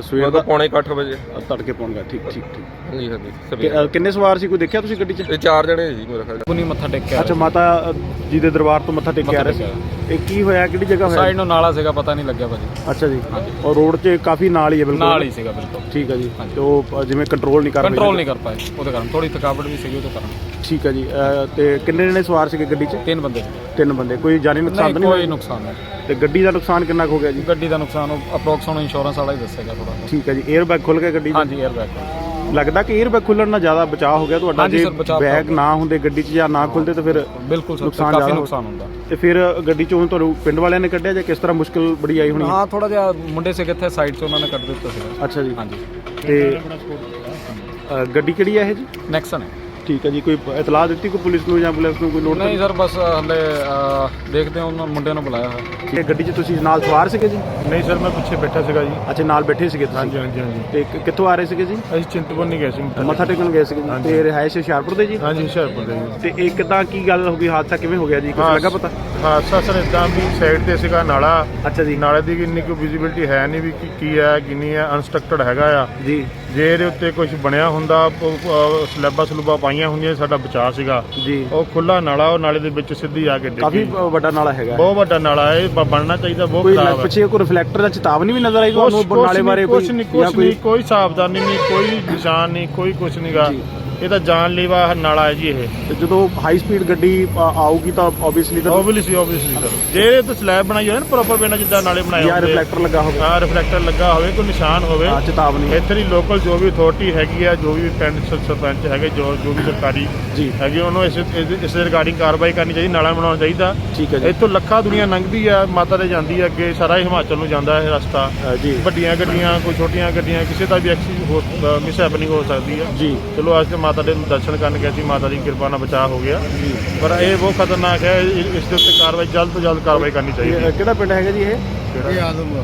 Speaker 3: ਸਵੇਰ ਦਾ
Speaker 5: ਪੌਣੇ 8 ਵਜੇ।
Speaker 3: ਤੜਕੇ ਪਹੁੰਚ ਠੀਕ ਠੀਕ ਠੀਕ।
Speaker 5: ਹਾਂਜੀ ਹਾਂਜੀ ਸਵੇਰੇ
Speaker 3: ਕਿੰਨੇ ਸਵਾਰ ਸੀ? ਕੋਈ ਦੇਖਿਆ ਤੁਸੀਂ ਗੱਡੀ 'ਚ?
Speaker 5: ਇਹ ਚਾਰ ਜਣੇ ਸੀ ਮੇਰੇ ਖਿਆਲ
Speaker 2: ਪੁਨੀ ਮੱਥਾ ਟੇਕ ਕੇ
Speaker 3: ਅੱਛਾ ਮਾਤਾ ਅ, ਜੀ ਦੇ ਦਰਬਾਰ ਤੋਂ ਮੱਥਾ ਟੇਕ ਕੇ ਆ ਰਹੇ ਸੀ। ਇਹ ਕੀ ਹੋਇਆ? ਕਿਹੜੀ ਜਗ੍ਹਾ ਹੋਇਆ?
Speaker 2: ਸਾਈਡ ਨੂੰ ਨਾਲਾ ਸੀਗਾ ਪਤਾ ਨਹੀਂ ਲੱਗਿਆ ਭਾਜੀ।
Speaker 3: ਅੱਛਾ ਜੀ। ਔਰ ਰੋਡ 'ਚ ਕਾਫੀ ਨਾਲ ਹੀ ਹੈ ਬਿਲਕੁਲ।
Speaker 2: ਨਾਲ ਹੀ ਸੀਗਾ ਬਿਲਕੁਲ।
Speaker 3: ਠੀਕ ਹੈ ਜੀ। ਤੇ ਉਹ ਅ, ਜਿਵੇਂ ਕੰਟਰੋਲ ਨਹੀਂ ਕਰ ਰਹੇ।
Speaker 2: ਕੰਟਰੋਲ ਨਹੀਂ ਕਰ ਪਾਏ। ਉਹਦੇ ਕਾਰਨ ਥੋੜੀ ਥਕਾਵਟ ਵੀ ਸੀਗੀ ਉਹਦੇ ਕਾਰਨ।
Speaker 3: ਠੀਕ ਹੈ ਜੀ ਤੇ ਕਿੰਨੇ ਜਣੇ ਸਵਾਰ ਸੀਗੇ ਗੱਡੀ 'ਚ?
Speaker 2: ਤਿੰਨ ਬੰਦੇ।
Speaker 3: ਤਿੰਨ ਬੰਦੇ ਕੋਈ ਜਾਨੀ ਨੁਕਸਾਨ
Speaker 2: ਨਹੀਂ ਕੋਈ ਨੁਕਸਾਨ ਨਹੀਂ।
Speaker 3: ਤੇ ਗੱਡੀ ਦਾ ਨੁਕਸਾਨ ਕਿੰਨਾ ਕੁ ਹੋ ਗਿਆ ਜੀ?
Speaker 2: ਗੱਡੀ ਦਾ ਨੁਕਸਾਨ ਅਪਰੋਕਸ ਹੁਣ ਇੰਸ਼ੋਰੈਂਸ ਵਾਲਾ ਹੀ ਦੱਸੇਗਾ ਥੋੜਾ
Speaker 3: ਠੀਕ ਹੈ ਜੀ 에ਅਰ ਬੈਗ ਖੁੱਲ ਗਿਆ ਗੱਡੀ
Speaker 2: ਹਾਂਜੀ 에ਅਰ
Speaker 3: ਲੱਗਦਾ ਕਿ 에ਅਰ ਖੁੱਲਣ ਨਾਲ ਜ਼ਿਆਦਾ ਬਚਾਅ ਹੋ ਗਿਆ ਤੁਹਾਡਾ? ਜੇ ਬੈਗ ਨਾ ਹੁੰਦੇ ਗੱਡੀ 'ਚ ਜਾਂ ਨਾ ਖੁੱਲਦੇ ਤਾਂ ਫਿਰ
Speaker 2: ਬਿਲਕੁਲ ਸਰ ਕਾਫੀ ਨੁਕਸਾਨ ਹੁੰਦਾ।
Speaker 3: ਤੇ ਫਿਰ ਗੱਡੀ 'ਚੋਂ ਤੁਹਾਨੂੰ ਪਿੰਡ ਵਾਲਿਆਂ ਨੇ ਕੱਢਿਆ ਜਾਂ ਕਿਸ ਤਰ੍ਹਾਂ ਮੁਸ਼ਕਿਲ ਬੜੀ ਆਈ ਹੋਣੀ?
Speaker 2: ਹਾਂ ਥੋੜਾ ਜਿਹਾ ਮੁੰਡੇ ਸੀ ਕਿੱਥੇ ਸਾਈਡ 'ਚ ਉਹਨਾਂ ਨੇ ਕੱਢ ਦਿੱਤਾ ਸੀ
Speaker 3: ਅੱਛਾ ਜੀ।
Speaker 2: ਹਾਂਜੀ।
Speaker 3: ਤੇ ਗੱਡੀ ਕਿਹੜੀ ਹੈ ਇਹ ਜੀ?
Speaker 2: ਨੈਕਸਨ ਹੈ।
Speaker 3: ਠੀਕ ਹੈ ਜੀ ਕੋਈ ਇਤਲਾਹ ਦਿੱਤੀ ਕੋਈ ਪੁਲਿਸ ਨੂੰ ਜਾਂ ਐਂਬੂਲੈਂਸ ਨੂੰ ਕੋਈ ਨੋਟ
Speaker 2: ਨਹੀਂ ਸਰ ਬਸ ਹਲੇ ਦੇਖਦੇ ਹਾਂ ਉਹਨਾਂ ਮੁੰਡਿਆਂ ਨੂੰ ਬੁਲਾਇਆ ਹੋਇਆ।
Speaker 3: ਇਹ ਗੱਡੀ 'ਚ ਤੁਸੀਂ ਨਾਲ ਸਵਾਰ ਸੀਗੇ ਜੀ?
Speaker 4: ਨਹੀਂ ਸਰ ਮੈਂ ਪਿੱਛੇ ਬੈਠਾ ਸੀਗਾ ਜੀ।
Speaker 3: ਅੱਛਾ ਨਾਲ ਬੈਠੇ ਸੀਗੇ ਤੁਸੀਂ?
Speaker 4: ਹਾਂਜੀ ਹਾਂਜੀ ਹਾਂਜੀ।
Speaker 3: ਤੇ ਕਿ- ਕਿੱਥੋਂ ਆ ਰਹੇ ਸੀਗੇ ਜੀ?
Speaker 4: ਅਸੀਂ ਚਿੰਤਪੁਰਨੀ ਗਏ ਸੀ ਮੱਥਾ
Speaker 3: ਟੇਕਣ। ਗਏ ਸੀਗੇ ਜੀ। ਤੇ ਰਿਹਾਇਸ਼ ਹੁਸ਼ਿਆਰਪੁਰ ਦੇ ਜੀ?
Speaker 4: ਹਾਂਜੀ ਹੁਸ਼ਿਆਰਪੁਰ ਦੇ ਜੀ।
Speaker 3: ਤੇ ਇਹ ਕਿਦਾਂ ਕੀ ਗੱਲ ਹੋ ਗਈ ਹਾਦਸਾ ਕਿਵੇਂ ਹੋ ਗਿਆ ਜੀ? ਕੁਝ ਲੱਗਾ ਪਤਾ?
Speaker 4: ਹਾਦਸਾ ਸਰ ਇਦਾਂ ਵੀ ਸਾਈਡ ਤੇ ਸੀਗਾ ਨਾਲਾ।
Speaker 3: ਅੱਛਾ ਜੀ।
Speaker 4: ਨਾਲੇ ਦੀ ਇੰਨੀ ਕੋਈ ਵਿਜ਼ਿਬਿਲਟੀ ਹੈ ਨਹੀਂ ਵੀ ਕੀ- ਕੀ ਹੈ ਕੀ ਨਹੀਂ ਹੈ ਅਨਸਟਰਕਟਡ ਹੈਗਾ ਆ।
Speaker 3: ਜੀ।
Speaker 4: ਜੇ ਇਹਦੇ ਉੱਤੇ ਕੁਝ ਬਣਿਆ ਹੁੰਦਾ ਸਲੈਬਾਂ ਸਲੂਬਾਂ ਪਾਈਆਂ ਹੁੰਦੀਆਂ ਸਾਡਾ ਬਚਾਅ ਸੀਗਾ।
Speaker 3: ਜੀ।
Speaker 4: ਉਹ ਖੁੱਲਾ ਨਾਲਾ ਉਹ ਨਾਲੇ ਦੇ ਵਿੱਚ ਸਿੱਧੀ ਆ ਕੇ ਡਿੱਗੀ।
Speaker 3: ਕਾਫੀ ਵੱਡਾ ਨਾਲਾ ਹੈਗਾ।
Speaker 4: ਬਹੁਤ ਵੱਡਾ ਨਾਲਾ ਹੈ ਇਹ ਬ- ਬਣਨਾ ਚਾਹੀਦਾ ਬਹੁਤ
Speaker 3: ਕੋਈ
Speaker 4: ਖਰਾਬ ਹੈ।
Speaker 3: ਪਿੱਛੇ ਕੋਈ ਰਿਫਲੈਕਟਰ ਦਾ ਚੇਤਾਵਨੀ ਵੀ ਨਜ਼ਰ ਆਈ ਤੁਹਾਨੂੰ
Speaker 4: ਕੁਛ
Speaker 3: ਨਾਲੇ ਬਾਰੇ
Speaker 4: ਕੁਛ ਨਹੀਂ
Speaker 3: ਜਾਂ
Speaker 4: ਕੁਛ ਨਹੀਂ ਕੋਈ ਸਾਵਧਾਨੀ ਨਹੀਂ ਕੋਈ ਨਿਸ਼ਾਨ ਨਹੀਂ ਕੋਈ ਕੁਛ ਨਹੀਂਗਾ
Speaker 3: ਜੀ।
Speaker 4: ਇਹ ਤਾਂ ਜਾਨਲੇਵਾ ਨਾਲਾ ਹੈ ਜੀ ਇਹ।
Speaker 3: ਤੇ ਜਦੋਂ ਹਾਈ ਸਪੀਡ ਗੱਡੀ ਆ- ਆਊਗੀ ਤਾਂ ਆਬਵੀਅਸਲੀ ਤਾਂ
Speaker 4: ਓਬਵੀਅਸਲੀ ਓਬਵੀਅਸਲੀ ਸਰ ਜੇ ਇਹ ਤਾਂ ਸਲੈਬ ਬਣਾਈ ਹੋਵੇ ਨਾ ਪ੍ਰੋਪਰ ਵੇ ਨਾਲ ਜਿੱਦਾਂ ਨਾਲੇ ਬਣਾਏ
Speaker 3: ਜਾਂ
Speaker 4: ਹੁੰਦੇ
Speaker 3: ਰਿਫਲੈਕਟਰ ਲੱਗਾ ਹੋਵੇ।
Speaker 4: ਹਾਂ ਰਿਫਲੈਕਟਰ ਲੱਗਾ ਹੋਵੇ ਕੋਈ ਨਿਸ਼ਾਨ ਹੋਵੇ।
Speaker 3: ਆ ਚੇਤਾਵਨੀ।
Speaker 4: ਇੱਥੇ ਦੀ ਲੋਕਲ ਜੋ ਵੀ ਅਥਾਰਟੀ ਹੈਗੀ ਆ ਜੋ ਵੀ ਪਿੰਡ ਸਰਪੰਚ ਹੈਗੇ ਜੋ ਜੋ ਵੀ ਸਰਕਾਰੀ
Speaker 3: ਜੀ।
Speaker 4: ਹੈਗੇ ਉਹਨੂੰ ਇਸ ਇਸ- ਇਸ ਰਿਗਾਰਡਿੰਗ ਕਾਰਵਾਈ ਕਰਨੀ ਚਾਹੀਦੀ ਨਾਲਾ ਬਣਾਉਣਾ ਚਾਹੀਦਾ।
Speaker 3: ਠੀਕ ਹੈ ਜੀ।
Speaker 4: ਇੱਥੋਂ ਲੱਖਾਂ ਦੁਨੀਆ ਲੰਘਦੀ ਆ ਮਾਤਾ ਦੇ ਜਾਂਦੀ ਆ ਅੱਗੇ ਸਾਰਾ ਹੀ ਹਿਮਾਚਲ ਨੂੰ ਜਾਂਦਾ ਇਹ ਰਸਤਾ।
Speaker 3: ਅ, ਜੀ।
Speaker 4: ਵੱਡੀਆਂ ਗੱਡੀਆਂ ਕੋਈ ਛੋਟੀਆਂ ਗੱਡੀਆਂ ਕਿਸੇ ਦਾ ਵੀ ਐਕਸੀਡੈਂਟ ਹੋ ਮਿਸ ਹੈਪਨਿੰਗ ਹੋ ਸਕਦੀ ਆ।
Speaker 3: ਜੀ।
Speaker 4: ਚਲੋ ਅੱਜ ਤੇ ਮਾਤਾ ਮਾਤਾ ਦੇ ਦਰਸ਼ਨ ਕਰਨ ਗਏ ਸੀ ਮਾਤਾ ਦੀ ਕਿਰਪਾ ਨਾਲ ਬਚਾਅ ਹੋ ਗਿਆ। ਪਰ ਇਹ ਬਹੁਤ ਖਤਰਨਾਕ ਹੈ ਇਸ ਦੇ ਉੱਤੇ ਕਾਰਵਾਈ ਜਲਦ ਤੋਂ ਜਲਦ ਕਾਰਵਾਈ ਕਰਨੀ ਚਾਹੀਦੀ ਹੈ।
Speaker 3: ਕਿਹੜਾ ਪਿੰਡ ਹੈਗਾ ਜੀ ਇਹ?
Speaker 4: ਇਹ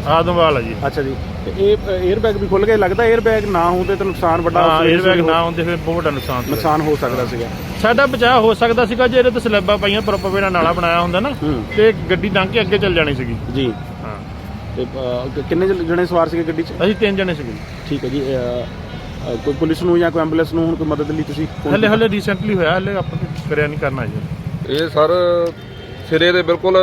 Speaker 4: ਆਦਮਵਾਲ। ਹੈ ਜੀ।
Speaker 3: ਅੱਛਾ ਜੀ। ਤੇ ਇਹ 에ਅਰ ਬੈਗ ਵੀ ਖੁੱਲ ਗਏ ਲੱਗਦਾ 에ਅਰ ਬੈਗ ਨਾ ਹੁੰਦੇ ਤਾਂ ਨੁਕਸਾਨ ਵੱਡਾ
Speaker 4: ਹਾਂ
Speaker 3: ਹੋ- 에ਅਰਬੈਗ
Speaker 4: ਨਾ ਹੁੰਦੇ ਫਿਰ ਬਹੁਤ ਵੱਡਾ ਨੁਕਸਾਨ
Speaker 3: ਨੁਕਸਾਨ ਹੋ ਸਕਦਾ ਸੀਗਾ।
Speaker 4: ਸਾਡਾ ਬਚਾਅ ਹੋ ਸਕਦਾ ਸੀਗਾ ਜੇ ਇਹਦੇ ਤੇ ਸਲੈਬਾਂ ਪਾਈਆਂ ਪ੍ਰੋਪਰ ਵੇ ਨਾਲਾ ਬਣਾਇਆ ਹੁੰਦਾ ਨਾ ਤੇ ਗੱਡੀ ਲੰਘ ਕੇ ਅੱਗੇ ਚੱਲ ਜਾਣੀ ਸੀਗੀ।
Speaker 3: ਜੀ।
Speaker 4: ਹਾਂ।
Speaker 3: ਤੇ ਕਿੰਨੇ ਜਣੇ ਸਵਾਰ ਸੀਗੇ ਗੱਡੀ 'ਚ?
Speaker 4: ਅਸੀਂ ਤਿੰਨ ਜਣੇ ਸੀਗੇ।
Speaker 3: ਠੀਕ ਹੈ ਜੀ ਕੋਈ ਪੁਲਿਸ ਨੂੰ ਜਾਂ ਕੋਈ ਐਂਬੂਲੈਂਸ ਨੂੰ ਹੁਣ ਕੋਈ ਮਦਦ ਲਈ ਤੁਸੀਂ phone
Speaker 4: ਹਲੇ ਹਲੇ ਰੀਸੈਂਟਲੀ ਹੋਇਆ ਹਲੇ ਆਪਾਂ ਕੁਛ ਕਰਿਆ ਨਹੀਂ ਕਰਨਾ ਜੀ
Speaker 5: ਇਹ ਸਰ ਸਿਰੇ ਦੇ ਬਿਲਕੁਲ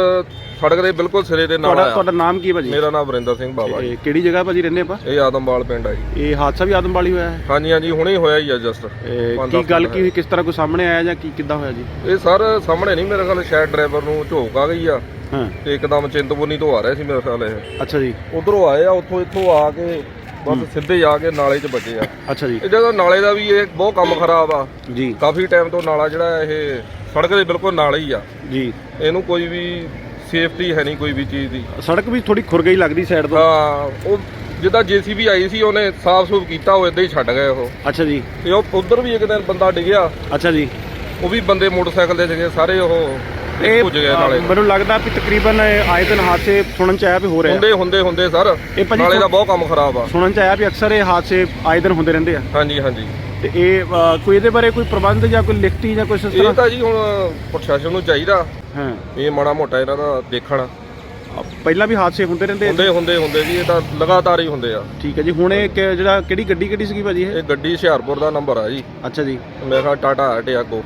Speaker 5: ਸੜਕ ਦੇ ਬਿਲਕੁਲ ਸਿਰੇ ਦੇ ਨਾਲ
Speaker 3: ਤੁਹਾਡਾ
Speaker 5: ਆ
Speaker 3: ਤੁਹਾਡਾ ਨਾਮ ਕੀ ਹੈ ਭਾਜੀ?
Speaker 5: ਮੇਰਾ ਨਾਮ ਵਰਿੰਦਰ ਸਿੰਘ ਬਾਵਾ ਜੀ।
Speaker 3: ਇਹ ਕਿਹੜੀ ਜਗ੍ਹਾ ਭਾਜੀ ਰਹਿੰਦੇ ਆਪਾਂ?
Speaker 5: ਇਹ ਆਦਮਵਾਲ ਪਿੰਡ ਆ ਜੀ।
Speaker 3: ਇਹ ਹਾਦਸਾ ਵੀ ਆਦਮਵਾਲੀ ਹੋਇਆ ਹੈ?
Speaker 5: ਹਾਂਜੀ ਹਾਂਜੀ ਹੁਣੇ ਹੋਇਆ ਹੀ ਆ ਜਸਟ
Speaker 3: ਇਹ ਕੀ ਗੱਲ ਕੀ ਹੋਈ? ਕਿਸ ਤਰ੍ਹਾਂ ਕੋਈ ਸਾਹਮਣੇ ਆਇਆ ਜਾਂ ਕੀ ਕਿੱਦਾਂ ਹੋਇਆ ਜੀ?
Speaker 5: ਇਹ ਸਰ ਸਾਹਮਣੇ ਨਹੀਂ ਮੇਰੇ ਖਿਆਲ ਸ਼ਾਇਦ ਡਰਾਈਵਰ ਨੂੰ ਝੋਕ ਆ ਗਈ ਆ।
Speaker 3: ਹਾਂ।
Speaker 5: ਤੇ ਇੱਕਦਮ ਚਿੰਤਪੁਰਨੀ ਤੋਂ ਆ ਰਿਹਾ ਸੀ ਮੇਰੇ ਖਿਆਲ ਇਹ।
Speaker 3: ਅੱਛਾ ਜੀ।
Speaker 5: ਉਧਰੋਂ ਆਏ ਆ ਉੱਥੋਂ ਇੱਥੋਂ ਆ ਕੇ ਬਸ ਸਿੱਧੇ ਜਾ ਕੇ ਨਾਲੇ 'ਚ ਵੱਜੇ ਆ।
Speaker 3: ਅੱਛਾ ਜੀ।
Speaker 5: ਇਹ ਜਦੋਂ ਨਾਲੇ ਦਾ ਵੀ ਇਹ ਬਹੁਤ ਕੰਮ ਖਰਾਬ ਆ
Speaker 3: ਜੀ।
Speaker 5: ਕਾਫੀ ਟਾਈਮ ਤੋਂ ਨਾਲਾ ਜਿਹੜਾ ਇਹ ਸੜਕ ਦੇ ਬਿਲਕੁਲ ਨਾਲ ਹੀ ਆ।
Speaker 3: ਜੀ।
Speaker 5: ਇਹਨੂੰ ਕੋਈ ਵੀ ਸੇਫਟੀ ਹੈ ਨਹੀਂ ਕੋਈ ਵੀ ਚੀਜ਼ ਦੀ।
Speaker 3: ਸੜਕ ਵੀ ਥੋੜੀ ਖੁਰ ਗਈ ਲੱਗਦੀ ਸਾਈਡ ਤੋਂ।
Speaker 5: ਹਾਂ ਉਹ ਜਿੱਦਾਂ ਜੀਸੀਬੀ ਆਈ ਸੀ ਉਹਨੇ ਸਾਫ਼ ਸੂਫ ਕੀਤਾ ਉਹ ਇਦਾਂ ਹੀ ਛੱਡ ਗਏ ਉਹ।
Speaker 3: ਅੱਛਾ ਜੀ।
Speaker 5: ਤੇ ਉਹ ਉਧਰ ਵੀ ਇੱਕ ਦਿਨ ਬੰਦਾ ਡਿੱਗਿਆ।
Speaker 3: ਅੱਛਾ ਜੀ।
Speaker 5: ਉਹ ਵੀ ਬੰਦੇ ਮੋਟਰਸਾਈਕਲ ਦੇ ਸੀਗੇ ਸਾਰੇ ਉਹ
Speaker 3: ਇਹ
Speaker 5: ਭੁੱਜ ਗਏ ਨਾਲੇ।
Speaker 3: ਮੈਨੂੰ ਲੱਗਦਾ ਵੀ ਤਕਰੀਬਨ ਆਏ ਦਿਨ ਹਾਦਸੇ ਸੁਣਨ ਚ ਆਇਆ ਵੀ ਹੋ ਰਿਹਾ।
Speaker 5: ਹੁੰਦੇ ਹੁੰਦੇ ਹੁੰਦੇ ਸਰ।
Speaker 3: ਇਹ ਭਾਜੀ
Speaker 5: ਨਾਲੇ ਦਾ ਬਹੁਤ ਕੰਮ ਖਰਾਬ ਆ।
Speaker 3: ਸੁਣਨ ਚ ਆਇਆ ਵੀ ਅਕਸਰ ਇਹ ਹਾਦਸੇ ਆਏ ਦਿਨ ਹੁੰਦੇ ਰਹਿੰਦੇ ਆ।
Speaker 5: ਹਾਂਜੀ ਹਾਂਜੀ।
Speaker 3: ਤੇ ਇਹ ਕੋਈ ਇਹਦੇ ਬਾਰੇ ਕੋਈ ਪ੍ਰਬੰਧ ਜਾਂ ਕੋਈ ਲਿਖਤੀ ਜਾਂ ਕੁਛ ਇਸ
Speaker 5: ਇਹ ਤਾਂ ਜੀ ਹੁਣ ਪ੍ਰਸ਼ਾਸਨ ਨੂੰ ਚਾਹੀਦਾ।
Speaker 3: ਹਾਂ।
Speaker 5: ਇਹ ਮਾੜਾ ਮੋਟਾ ਇਹਨਾਂ ਦਾ ਦੇਖਣ।
Speaker 3: ਪਹਿਲਾਂ ਵੀ ਹਾਦਸੇ ਹੁੰਦੇ ਰਹਿੰਦੇ।
Speaker 5: ਹੁੰਦੇ ਹੁੰਦੇ ਹੁੰਦੇ ਜੀ ਇਹ ਤਾਂ ਲਗਾਤਾਰ ਹੀ ਹੁੰਦੇ ਆ।
Speaker 3: ਠੀਕ ਹੈ ਜੀ ਹੁਣ ਇਹ ਜਿਹੜਾ ਕਿਹੜੀ ਗੱਡੀ ਕਿਹੜੀ ਸੀਗੀ ਭਾਜੀ ਇਹ?
Speaker 5: ਗੱਡੀ ਹੁਸ਼ਿਆਰਪੁਰ ਦਾ ਨੰਬਰ ਆ ਜੀ।
Speaker 3: ਅੱਛਾ ਜੀ।
Speaker 5: ਮੇਰਾ ਟਾਟਾ ਹੈ ਟਿਆਗੋ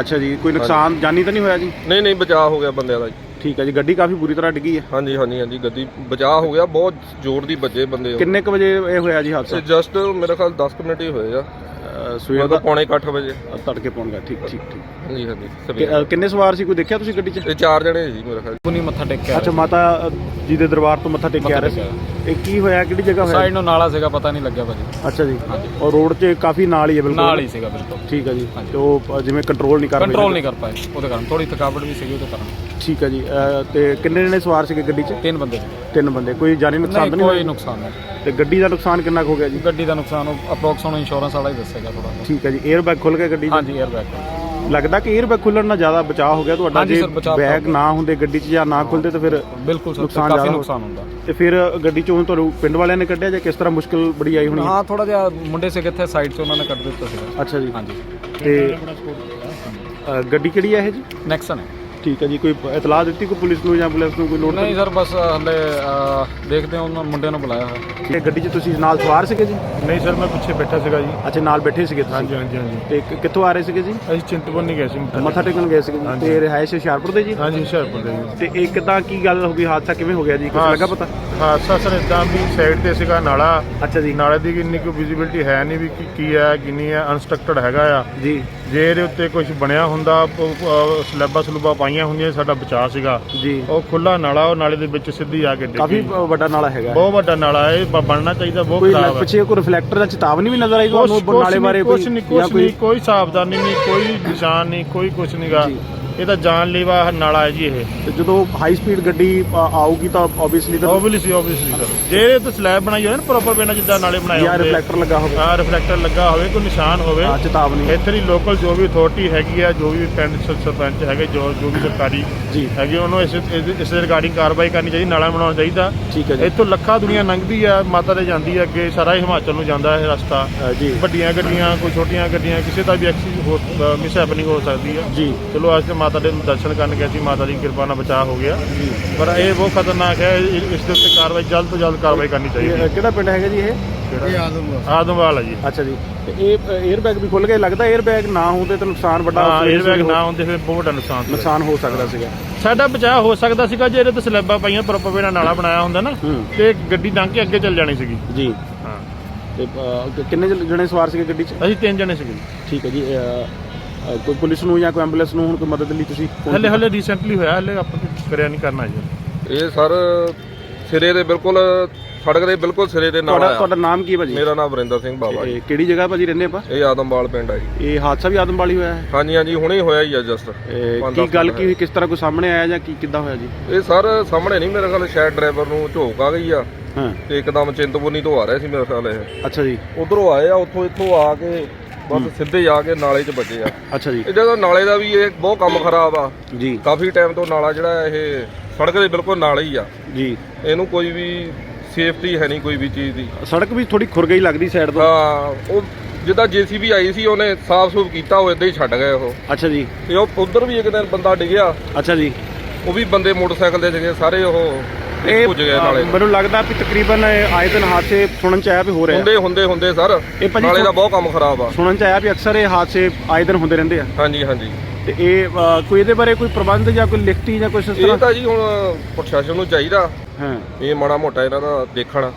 Speaker 3: ਅੱਛਾ ਜੀ ਕੋਈ ਨੁਕਸਾਨ ਜਾਨੀ ਤਾਂ ਨਹੀਂ ਹੋਇਆ ਜੀ?
Speaker 5: ਨਹੀਂ ਨਹੀਂ ਬਚਾਅ ਹੋ ਗਿਆ ਬੰਦਿਆਂ ਦਾ ਜੀ।
Speaker 3: ਠੀਕ ਹੈ ਜੀ ਗੱਡੀ ਕਾਫੀ ਬੁਰੀ ਤਰ੍ਹਾਂ ਡਿੱਗੀ ਹੈ?
Speaker 5: ਹਾਂਜੀ ਹਾਂਜੀ ਹਾਂਜੀ ਗੱਡੀ ਬਚਾਅ ਹੋ ਗਿਆ ਬਹੁਤ ਜ਼ੋਰ ਦੀ ਵੱਜੇ ਬੰਦੇ ਉਹ।
Speaker 3: ਕਿੰਨੇ ਕੁ ਵਜੇ ਇਹ ਹੋਇਆ ਜੀ ਹਾਦਸਾ?
Speaker 5: ਜਸਟ ਮੇਰੇ ਖਿਆਲ 10 ਕੁ ਮਿੰਟ ਹੀ ਹੋਏ ਆ।
Speaker 3: ਅ, ਸਵੇਰ ਦਾ
Speaker 5: ਮਤਲਬ ਪੌਣੇ 8 ਵਜੇ।
Speaker 3: ਤੜਕੇ ਪਹੁੰਚ ਗਿਆ ਠੀਕ ਠੀਕ ਠੀਕ।
Speaker 5: ਹਾਂਜੀ ਹਾਂਜੀ
Speaker 3: ਕਿ-
Speaker 5: ਸਵੇਰੇ।
Speaker 3: ਅ, ਕਿੰਨੇ ਸਵਾਰ ਸੀ ਕੋਈ ਦੇਖਿਆ ਤੁਸੀਂ ਗੱਡੀ 'ਚ?
Speaker 5: ਇਹ ਚਾਰ ਜਣੇ ਸੀ ਮੇਰੇ ਖਿਆਲ।
Speaker 2: ਪੁਨੀ ਮੱਥਾ ਟੇਕ ਕੇ
Speaker 3: ਅੱਛਾ ਮਾਤਾ ਅ, ਜੀ ਦੇ ਦਰਬਾਰ ਤੋਂ ਮੱਥਾ ਟੇਕ ਕੇ ਆ ਰਹੇ ਸੀ। ਇਹ ਕੀ ਹੋਇਆ? ਕਿਹੜੀ ਜਗ੍ਹਾ ਹੋਇਆ?
Speaker 2: ਸਾਈਡ ਨੂੰ ਨਾਲਾ ਸੀਗਾ ਪਤਾ ਨਹੀਂ ਲੱਗਿਆ ਭਾਜੀ।
Speaker 3: ਅੱਛਾ ਜੀ। ਔਰ ਰੋਡ 'ਚ ਕਾਫੀ ਨਾਲ ਹੀ ਹੈ ਬਿਲਕੁਲ।
Speaker 2: ਨਾਲ ਹੀ ਸੀਗਾ ਬਿਲਕੁਲ।
Speaker 3: ਠੀਕ ਹੈ ਜੀ। ਤੇ ਉਹ ਅ, ਜਿਵੇਂ ਕੰਟਰੋਲ ਨਹੀਂ ਕਰ ਰਹੇ
Speaker 2: ਕੰਟਰੋਲ ਨਹੀਂ ਕਰ ਪਾਏ। ਉਹਦੇ ਕਾਰਨ ਥੋੜੀ ਥਕਾਵਟ ਵੀ ਸੀਗੀ ਉਹਦੇ ਕਾਰਨ।
Speaker 3: ਠੀਕ ਹੈ ਜੀ। ਅ, ਤੇ ਕਿੰਨੇ ਜਣੇ ਸਵਾਰ ਸੀਗੇ ਗੱਡੀ 'ਚ?
Speaker 2: ਤਿੰਨ ਬੰਦੇ। ਸੀ।
Speaker 3: ਤਿੰਨ ਬੰਦੇ। ਕੋਈ ਜਾਨੀ ਨੁਕਸਾਨ ਤਾਂ
Speaker 2: ਨਹੀਂ
Speaker 3: ਨਹੀਂ
Speaker 2: ਕੋਈ ਨੁਕਸਾਨ ਨਹੀਂ।
Speaker 3: ਤੇ ਗੱਡੀ ਦਾ ਨੁਕਸਾਨ ਕਿੰਨਾ ਕੁ ਹੋ ਗਿਆ ਜੀ?
Speaker 2: ਗੱਡੀ ਦਾ ਨੁਕਸਾਨ ਉਹ ਅਪਰੋਕਸ ਹੁਣ ਇੰਸ਼ੋਰੈਂਸ ਵਾਲਾ ਹੀ ਦੱਸੇਗਾ ਥੋੜਾ
Speaker 3: ਠੀਕ ਹੈ ਜੀ। 에ਅਰ ਬੈਗ ਖੁੱਲ ਗਿਆ ਗੱਡੀ
Speaker 2: ਹਾਂਜੀ 에ਅਰ ਬੈਗ
Speaker 3: ਲੱਗਦਾ ਕਿ 에ਅਰ ਬੈਗ ਖੁੱਲਣ ਨਾਲ ਜ਼ਿਆਦਾ ਬਚਾਅ ਹੋ ਗਿਆ ਤੁਹਾਡਾ
Speaker 2: ਹਾਂਜੀ
Speaker 3: ਜੇ
Speaker 2: ਸਰ, ਬਚਾਅ
Speaker 3: ਬੈਗ ਨਾ ਹੁੰਦੇ ਗੱਡੀ 'ਚ ਜਾਂ ਨਾ ਖੁੱਲਦੇ ਤਾਂ ਫਿਰ
Speaker 2: ਬਿਲਕੁਲ ਸਰ
Speaker 3: ਨੁਕਸਾਨ
Speaker 2: ਕਾਫੀ
Speaker 3: ਜ਼ਿਆਦਾ
Speaker 2: ਨੁਕਸਾਨ ਹੁੰਦਾ।
Speaker 3: ਤੇ ਫਿਰ ਗੱਡੀ 'ਚੋਂ ਤੁਹਾਨੂੰ ਪਿੰਡ ਵਾਲਿਆਂ ਨੇ ਕੱਢਿਆ ਜਾਂ ਕਿਸ ਤਰ੍ਹਾਂ ਮੁਸ਼ਕਲ ਬੜੀ ਆਈ ਹੋਣੀ?
Speaker 2: ਹਾਂ ਥੋੜਾ ਜਿਹਾ ਮੁੰਡੇ ਸੀ ਕਿੱਥੇ ਸਾਈਡ 'ਚ ਉਹਨਾਂ ਨੇ ਕੱਢ ਦਿੱਤਾ ਸੀਗਾ।
Speaker 3: ਅੱਛਾ ਜੀ।
Speaker 2: ਹਾਂਜੀ।
Speaker 3: ਤੇ ਅ, ਗੱਡੀ ਕਿਹੜੀ ਹੈ ਇਹ ਜੀ?
Speaker 2: ਨੈਕਸਨ ਹੈ।
Speaker 3: ਠੀਕ ਹੈ ਜੀ ਕੋਈ ਇਤਲਾਹ ਦਿੱਤੀ ਕੋਈ ਪੁਲਿਸ ਨੂੰ ਜਾਂ ਐਂਬੂਲੈਂਸ ਨੂੰ ਕੋਈ ਲੋੜ
Speaker 2: ਨਹੀਂ ਸਰ ਬਸ ਹਲੇ ਦੇਖਦੇ ਹਾਂ ਉਹਨਾਂ ਮੁੰਡਿਆਂ ਨੂੰ ਬੁਲਾਇਆ ਹੋਇਆ।
Speaker 3: ਇਹ ਗੱਡੀ 'ਚ ਤੁਸੀਂ ਨਾਲ ਸਵਾਰ ਸੀਗੇ ਜੀ?
Speaker 4: ਨਹੀਂ ਸਰ ਮੈਂ ਪਿੱਛੇ ਬੈਠਾ ਸੀਗਾ ਜੀ।
Speaker 3: ਅੱਛਾ ਨਾਲ ਬੈਠੇ ਸੀਗੇ ਤੁਸੀਂ?
Speaker 4: ਹਾਂਜੀ ਹਾਂਜੀ ਹਾਂਜੀ।
Speaker 3: ਤੇ ਕਿੱਥੋਂ ਆ ਰਹੇ ਸੀਗੇ ਜੀ?
Speaker 4: ਅਸੀਂ ਚਿੰਤਪੁਰਨੀ ਗਏ ਸੀ। ਮੱਥਾ
Speaker 3: ਟੇਕਣ ਗਏ ਸੀਗੇ ਜੀ। ਤੇ ਰਿਹਾਇਸ਼ ਹੁਸ਼ਿਆਰਪੁਰ ਦੇ ਜੀ?
Speaker 4: ਹਾਂਜੀ ਹੁਸ਼ਿਆਰਪੁਰ ਦੇ ਜੀ।
Speaker 3: ਤੇ ਇਹ ਕਿਦਾਂ ਕੀ ਗੱਲ ਹੋ ਗਈ? ਹਾਦਸਾ ਕਿਵੇਂ ਹੋ ਗਿਆ ਜੀ? ਕੁਝ ਲੱਗਾ ਪਤਾ?
Speaker 4: ਹਾਦਸਾ ਸਰ ਇਦਾਂ ਵੀ ਸਾਈਡ ਤੇ ਸੀਗਾ ਨਾਲਾ।
Speaker 3: ਅੱਛਾ ਜੀ।
Speaker 4: ਨਾਲੇ ਦੀ ਇੰਨੀ ਕੋਈ ਵਿਜ਼ਿਬਿਲਟੀ ਹੈ ਨਹੀਂ ਵੀ ਕੀ- ਹੈ ਕੀ ਨਹੀਂ ਹੈ ਅਨਸਟਰਕਟਡ ਹੈਗਾ ਆ।
Speaker 3: ਜੀ।
Speaker 4: ਜੇ ਇਹਦੇ ਉੱਤੇ ਕੁਝ ਬਣਿਆ ਹੁੰਦਾ ਸਲੈਬਾਂ ਸਲੂਬਾਂ ਪਾਈਆਂ ਹੁੰਦੀਆਂ ਸਾਡਾ ਬਚਾਅ ਸੀਗਾ।
Speaker 3: ਜੀ।
Speaker 4: ਉਹ ਖੁੱਲਾ ਨਾਲਾ ਉਹ ਨਾਲੇ ਦੇ ਵਿੱਚ ਸਿੱਧੀ ਆ ਕੇ ਡਿੱਗੀ।
Speaker 3: ਕਾਫੀ ਵੱਡਾ ਨਾਲਾ ਹੈਗਾ
Speaker 4: ਬਹੁਤ ਵੱਡਾ ਨਾਲਾ ਹੈ ਇਹ ਬ- ਬਣਨਾ ਚਾਹੀਦਾ ਬਹੁਤ
Speaker 3: ਕੋਈ
Speaker 4: ਖਰਾਬ ਹੈ।
Speaker 3: ਪਿੱਛੇ ਕੋਈ ਰਿਫਲੈਕਟਰ ਦਾ ਚੇਤਾਵਨੀ ਵੀ ਨਜ਼ਰ ਆਈ
Speaker 4: ਕੁਛ
Speaker 3: ਤੁਹਾਨੂੰ ਨਾਲੇ ਬਾਰੇ
Speaker 4: ਕੁਛ ਨਹੀਂ
Speaker 3: ਜਾਂ
Speaker 4: ਕੁਛ ਨਹੀਂ ਕੋਈ ਸਾਵਧਾਨੀ ਨਹੀਂ ਕੋਈ ਨਿਸ਼ਾਨ ਨਹੀਂ ਕੋਈ ਕੁਛ ਨਹੀਂਗਾ
Speaker 3: ਜੀ।
Speaker 4: ਇਹ ਤਾਂ ਜਾਨਲੇਵਾ ਨਾਲਾ ਹੈ ਜੀ ਇਹ।
Speaker 3: ਤੇ ਜਦੋਂ ਹਾਈ ਸਪੀਡ ਗੱਡੀ ਅ, ਆਊਗੀ ਤਾਂ ਆਬਵੀਅਸਲੀ ਤਾਂ
Speaker 4: ਓਬਵੀਅਸਲੀ ਸਰ ਜੇ ਇਹ ਤੇ ਸਲੈਬ ਬਣਾਈ ਹੋਵੇ ਨਾ ਪ੍ਰੋਪਰ ਵੇ ਨਾਲ ਜਿੱਦਾਂ ਨਾਲੇ ਬਣਾਏ
Speaker 3: ਜਾਂ ਰਿਫਲੈਕਟਰ ਲੱਗਾ ਹੋਵੇ।
Speaker 4: ਹਾਂ ਰਿਫਲੈਕਟਰ ਲੱਗਾ ਹੋਵੇ ਕੋਈ ਨਿਸ਼ਾਨ ਹੋਵੇ।
Speaker 3: ਹਾਂ ਚੇਤਾਵਨੀ।
Speaker 4: ਇੱਥੇ ਦੀ ਲੋਕਲ ਜੋ ਵੀ ਅਥਾਰਟੀ ਹੈਗੀ ਆ ਜੋ ਵੀ ਪਿੰਡ ਸਰਪੰਚ ਹੈਗੇ ਜੋ ਜੋ ਵੀ ਸਰਕਾਰੀ
Speaker 3: ਜੀ।
Speaker 4: ਹੈਗੇ ਉਹਨੂੰ ਇਸ ਇਸ- ਇਸ ਦੇ ਰਿਗਾਰਡਿੰਗ ਕਾਰਵਾਈ ਕਰਨੀ ਚਾਹੀਦੀ ਨਾਲਾ ਬਣਾਉਣਾ ਚਾਹੀਦਾ।
Speaker 3: ਠੀਕ ਹੈ ਜੀ।
Speaker 4: ਇੱਥੋਂ ਲੱਖਾਂ ਦੁਨੀਆ ਲੰਘਦੀ ਆ ਮਾਤਾ ਦੇ ਜਾਂਦੀ ਆ ਅੱਗੇ ਸਾਰਾ ਹੀ ਹਿਮਾਚਲ ਨੂੰ ਜਾਂਦਾ ਇਹ ਰਸਤਾ।
Speaker 3: ਅ, ਜੀ।
Speaker 4: ਵੱਡੀਆਂ ਗੱਡੀਆਂ ਕੋਈ ਛੋਟੀਆਂ ਗੱਡੀਆਂ ਕਿਸੇ ਦਾ ਵੀ ਐਕਸੀਡੈਂਟ ਹੋ ਮਿਸ ਹੈਪਨਿੰਗ ਹੋ ਸਕਦੀ ਆ।
Speaker 3: ਜੀ।
Speaker 4: ਚਲੋ ਅੱਜ ਤੇ ਮਾਤਾ ਦੇ ਦਰਸ਼ਨ ਕਰਨ ਗਏ ਸੀ ਮਾਤਾ ਦੀ ਕਿਰਪਾ ਨਾਲ ਬਚਾਅ ਹੋ ਗਿਆ। ਪਰ ਇਹ ਬਹੁਤ ਖਤਰਨਾਕ ਹੈ ਇਸ ਦੇ ਉੱਤੇ ਕਾਰਵਾਈ ਜਲਦ ਤੋਂ ਜਲਦ ਕਾਰਵਾਈ ਕਰਨੀ ਚਾਹੀਦੀ
Speaker 3: ਅ, ਕਿਹੜਾ ਪਿੰਡ ਹੈਗਾ ਜੀ ਇਹ?
Speaker 4: ਹੈ ਆਦਮਵਾਲ ਹੈ ਜੀ।
Speaker 3: ਅੱਛਾ ਜੀ। ਤੇ ਇਹ 에ਅਰ ਬੈਗ ਵੀ ਖੁੱਲ ਗਏ ਲੱਗਦਾ 에ਅਰ ਬੈਗ ਨਾ ਹੁੰਦੇ ਤਾਂ ਨੁਕਸਾਨ ਵੱਡਾ
Speaker 4: ਹਾਂ ਬੈਗ
Speaker 3: ਸਵੇਰੇ
Speaker 4: ਨਾ ਹੁੰਦੇ ਫਿਰ ਬਹੁਤ ਵੱਡਾ ਨੁਕਸਾਨ
Speaker 3: ਨੁਕਸਾਨ ਹੋ ਸਕਦਾ ਸੀਗਾ।
Speaker 4: ਸਾਡਾ ਬਚਾਅ ਹੋ ਸਕਦਾ ਸੀਗਾ ਜੇ ਇਹਦੇ ਤੇ ਸਲੈਬਾਂ ਪਾਈਆਂ ਪ੍ਰੋਪਰ ਵੇ ਨਾਲ ਨਾਲਾ ਬਣਾਇਆ ਹੁੰਦਾ ਨਾ
Speaker 3: ਹੂੰ।
Speaker 4: ਤੇ ਗੱਡੀ ਲੰਘ ਕੇ ਅੱਗੇ ਚੱਲ ਜਾਣੀ ਸੀਗੀ।
Speaker 3: ਜੀ।
Speaker 4: ਹਾਂ
Speaker 3: ਤੇ ਕਿੰਨੇ ਜਣੇ ਸਵਾਰ ਸੀਗੇ ਗੱਡੀ 'ਚ?
Speaker 4: ਅਸੀਂ ਤਿੰਨ ਜਣੇ ਸੀਗੇ।
Speaker 3: ਠੀਕ ਹੈ ਜੀ ਕੋਈ ਪੁਲਿਸ ਨੂੰ ਜਾਂ ਕੋਈ ਐਂਬੂਲੈਂਸ ਨੂੰ ਹੁਣ ਕੋਈ ਮਦਦ ਲਈ ਤੁਸੀਂ phone
Speaker 4: ਹਲੇ ਹਲੇ ਰੀਸੈਂਟਲੀ ਹੋਇਆ ਹਲੇ ਆਪਾਂ ਕੁਛ ਕਰਿਆ ਨਹੀਂ ਕਰਨਾ ਜੀ।
Speaker 5: ਇਹ ਸਰ ਸਿਰੇ ਦੇ ਬਿਲਕੁਲ ਸੜਕ ਦੇ ਬਿਲਕੁਲ ਸਿਰੇ ਦੇ ਨਾਲ
Speaker 3: ਤੁਹਾਡਾ
Speaker 5: ਆ
Speaker 3: ਤੁਹਾਡਾ ਨਾਮ ਕੀ ਹੈ ਭਾਜੀ?
Speaker 5: ਮੇਰਾ ਨਾਮ ਵਰਿੰਦਰ ਸਿੰਘ ਬਾਵਾ ਜੀ।
Speaker 3: ਇਹ ਕਿਹੜੀ ਜਗ੍ਹਾ ਭਾਜੀ ਰਹਿੰਦੇ ਆਪਾਂ?
Speaker 5: ਇਹ ਆਦਮਵਾਲ ਪਿੰਡ ਆ ਜੀ।
Speaker 3: ਇਹ ਹਾਦਸਾ ਵੀ ਆਦਮਵਾਲੀ ਹੋਇਆ ਹੈ?
Speaker 5: ਹਾਂਜੀ ਹਾਂਜੀ ਹੁਣੇ ਹੋਇਆ ਹੀ ਆ ਜਸਟ
Speaker 3: ਕੀ ਗੱਲ ਕੀ ਹੋਈ? ਕਿਸ ਤਰ੍ਹਾਂ ਕੋਈ ਸਾਹਮਣੇ ਆਇਆ ਜਾਂ ਕੀ ਕਿੱਦਾਂ ਹੋਇਆ ਜੀ?
Speaker 5: ਇਹ ਸਰ ਸਾਹਮਣੇ ਨਹੀਂ ਮੇਰੇ ਖਿਆਲ ਸ਼ਾਇਦ ਡਰਾਈਵਰ ਨੂੰ ਝੋਕ ਆ ਗਈ ਆ।
Speaker 3: ਹਾਂ।
Speaker 5: ਤੇ ਇੱਕਦਮ ਚਿੰਤਪੁਰਨੀ ਤੋਂ ਆ ਰਿਹਾ ਸੀ ਮੇਰੇ ਖਿਆਲ ਇਹ।
Speaker 3: ਅੱਛਾ ਜੀ।
Speaker 5: ਉਧਰੋਂ ਆਏ ਆ ਉੱਥੋਂ ਇੱਥੋਂ ਆ ਕੇ ਬਸ ਸਿੱਧੇ ਆ ਕੇ ਨਾਲੇ 'ਚ ਵੱਜੇ ਆ।
Speaker 3: ਅੱਛਾ ਜੀ।
Speaker 5: ਇਹ ਜਦੋਂ ਨਾਲੇ ਦਾ ਵੀ ਇਹ ਬਹੁਤ ਕੰਮ ਖਰਾਬ ਆ।
Speaker 3: ਜੀ।
Speaker 5: ਕਾਫੀ ਟਾਈਮ ਤੋਂ ਨਾਲਾ ਜਿਹੜਾ ਇਹ ਸੜਕ ਦੇ ਬਿਲਕੁਲ ਨਾਲ ਹੀ ਆ।
Speaker 3: ਜੀ।
Speaker 5: ਇਹਨੂੰ ਕੋਈ ਵੀ ਸੇਫਟੀ ਹੈ ਨਹੀਂ ਕੋਈ ਵੀ ਚੀਜ਼ ਦੀ।
Speaker 3: ਸੜਕ ਵੀ ਥੋੜੀ ਖੁਰ ਗਈ ਲੱਗਦੀ ਸਾਈਡ ਤੋਂ।
Speaker 5: ਹਾਂ ਉਹ ਜਿੱਦਾਂ ਜੀਸੀਬੀ ਆਈ ਸੀ ਉਹਨੇ ਸਾਫ਼ ਸੂਫ ਕੀਤਾ ਉਹ ਇਦਾਂ ਹੀ ਛੱਡ ਗਏ ਉਹ।
Speaker 3: ਅੱਛਾ ਜੀ।
Speaker 5: ਤੇ ਉਹ ਉਧਰ ਵੀ ਇੱਕ ਦਿਨ ਬੰਦਾ ਡਿੱਗਿਆ।
Speaker 3: ਅੱਛਾ ਜੀ।
Speaker 5: ਉਹ ਵੀ ਬੰਦੇ ਮੋਟਰਸਾਈਕਲ ਦੇ ਸੀਗੇ ਸਾਰੇ ਉਹ
Speaker 3: ਇਹ
Speaker 5: ਭੁੱਜ ਗਏ ਨਾਲੇ।
Speaker 3: ਮੈਨੂੰ ਲੱਗਦਾ ਵੀ ਤਕਰੀਬਨ ਆਏ ਦਿਨ ਹਾਦਸੇ ਸੁਣਨ ਚ ਆਇਆ ਵੀ ਹੋ ਰਿਹਾ।
Speaker 5: ਹੁੰਦੇ ਹੁੰਦੇ ਹੁੰਦੇ ਸਰ। ਨਾਲੇ ਦਾ ਬਹੁਤ ਕੰਮ ਖਰਾਬ ਆ।
Speaker 3: ਸੁਣਨ ਚ ਆਇਆ ਵੀ ਅਕਸਰ ਇਹ ਹਾਦਸੇ ਆਏ ਦਿਨ ਹੁੰਦੇ ਰਹਿੰਦੇ ਆ।
Speaker 5: ਹਾਂਜੀ ਹਾਂਜੀ।
Speaker 3: ਤੇ ਇਹ ਅ, ਕੋਈ ਇਹਦੇ ਬਾਰੇ ਕੋਈ ਪ੍ਰਬੰਧ ਜਾਂ ਕੋਈ ਲਿਖਤੀ ਜਾਂ ਕੁਝ ਇਸ
Speaker 5: ਇਹ
Speaker 3: ਤਰ੍ਹਾਂ?
Speaker 5: ਤਾਂ ਜੀ ਹੁਣ ਪ੍ਰਸ਼ਾਸਨ ਨੂੰ ਚਾਹੀਦਾ।
Speaker 3: ਹਾਂ।
Speaker 5: ਇਹ ਮਾੜਾ ਮੋਟਾ ਇਹਨਾਂ ਦਾ ਦੇਖਣ।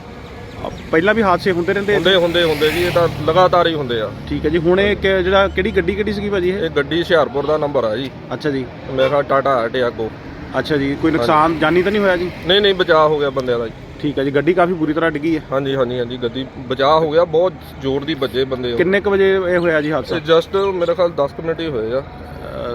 Speaker 3: ਪਹਿਲਾਂ ਵੀ ਹਾਦਸੇ ਹੁੰਦੇ ਰਹਿੰਦੇ।
Speaker 5: ਹੁੰਦੇ ਹੁੰਦੇ ਹੁੰਦੇ ਜੀ ਇਹ ਤਾਂ ਲਗਾਤਾਰ ਹੀ ਹੁੰਦੇ ਆ।
Speaker 3: ਠੀਕ ਹੈ ਜੀ ਹੁਣ ਇਹ ਕਿ- ਜਿਹੜਾ ਕਿਹੜੀ ਗੱਡੀ ਕਿਹੜੀ ਸੀਗੀ ਭਾਜੀ ਇਹ?
Speaker 5: ਇਹ ਗੱਡੀ ਹੁਸ਼ਿਆਰਪੁਰ ਦਾ ਨੰਬਰ ਆ ਜੀ।
Speaker 3: ਅੱਛਾ ਜੀ।
Speaker 5: ਮੇਰਾ ਖਿਆਲ ਟਾਟਾ ਟਿਆਗੋ
Speaker 3: ਅੱਛਾ ਜੀ ਕੋਈ ਨੁਕਸਾਨ ਜਾਨੀ ਤਾਂ ਨਹੀਂ ਹੋਇਆ ਜੀ?
Speaker 5: ਨਹੀਂ ਨਹੀਂ ਬਚਾਅ ਹੋ ਗਿਆ ਬੰਦਿਆਂ ਦਾ ਜੀ।
Speaker 3: ਠੀਕ ਹੈ ਜੀ ਗੱਡੀ ਕਾਫੀ ਬੁਰੀ ਤਰ੍ਹਾਂ ਡਿੱਗੀ ਹੈ।
Speaker 5: ਹਾਂਜੀ ਹਾਂਜੀ ਹਾਂਜੀ ਗੱਡੀ ਬਚਾਅ ਹੋ ਗਿਆ ਬਹੁਤ ਜ਼ੋਰ ਦੀ ਵੱਜੇ ਬੰਦੇ ਉਹ।
Speaker 3: ਕਿੰਨੇ ਕੁ ਵਜੇ ਇਹ ਹੋਇਆ ਜੀ ਹਾਦਸਾ?
Speaker 5: ਤੇ ਜਸਟ ਮੇਰੇ ਖਿਆਲ 10 ਕੁ ਮਿੰਟ ਹੀ ਹੋਏ ਆ।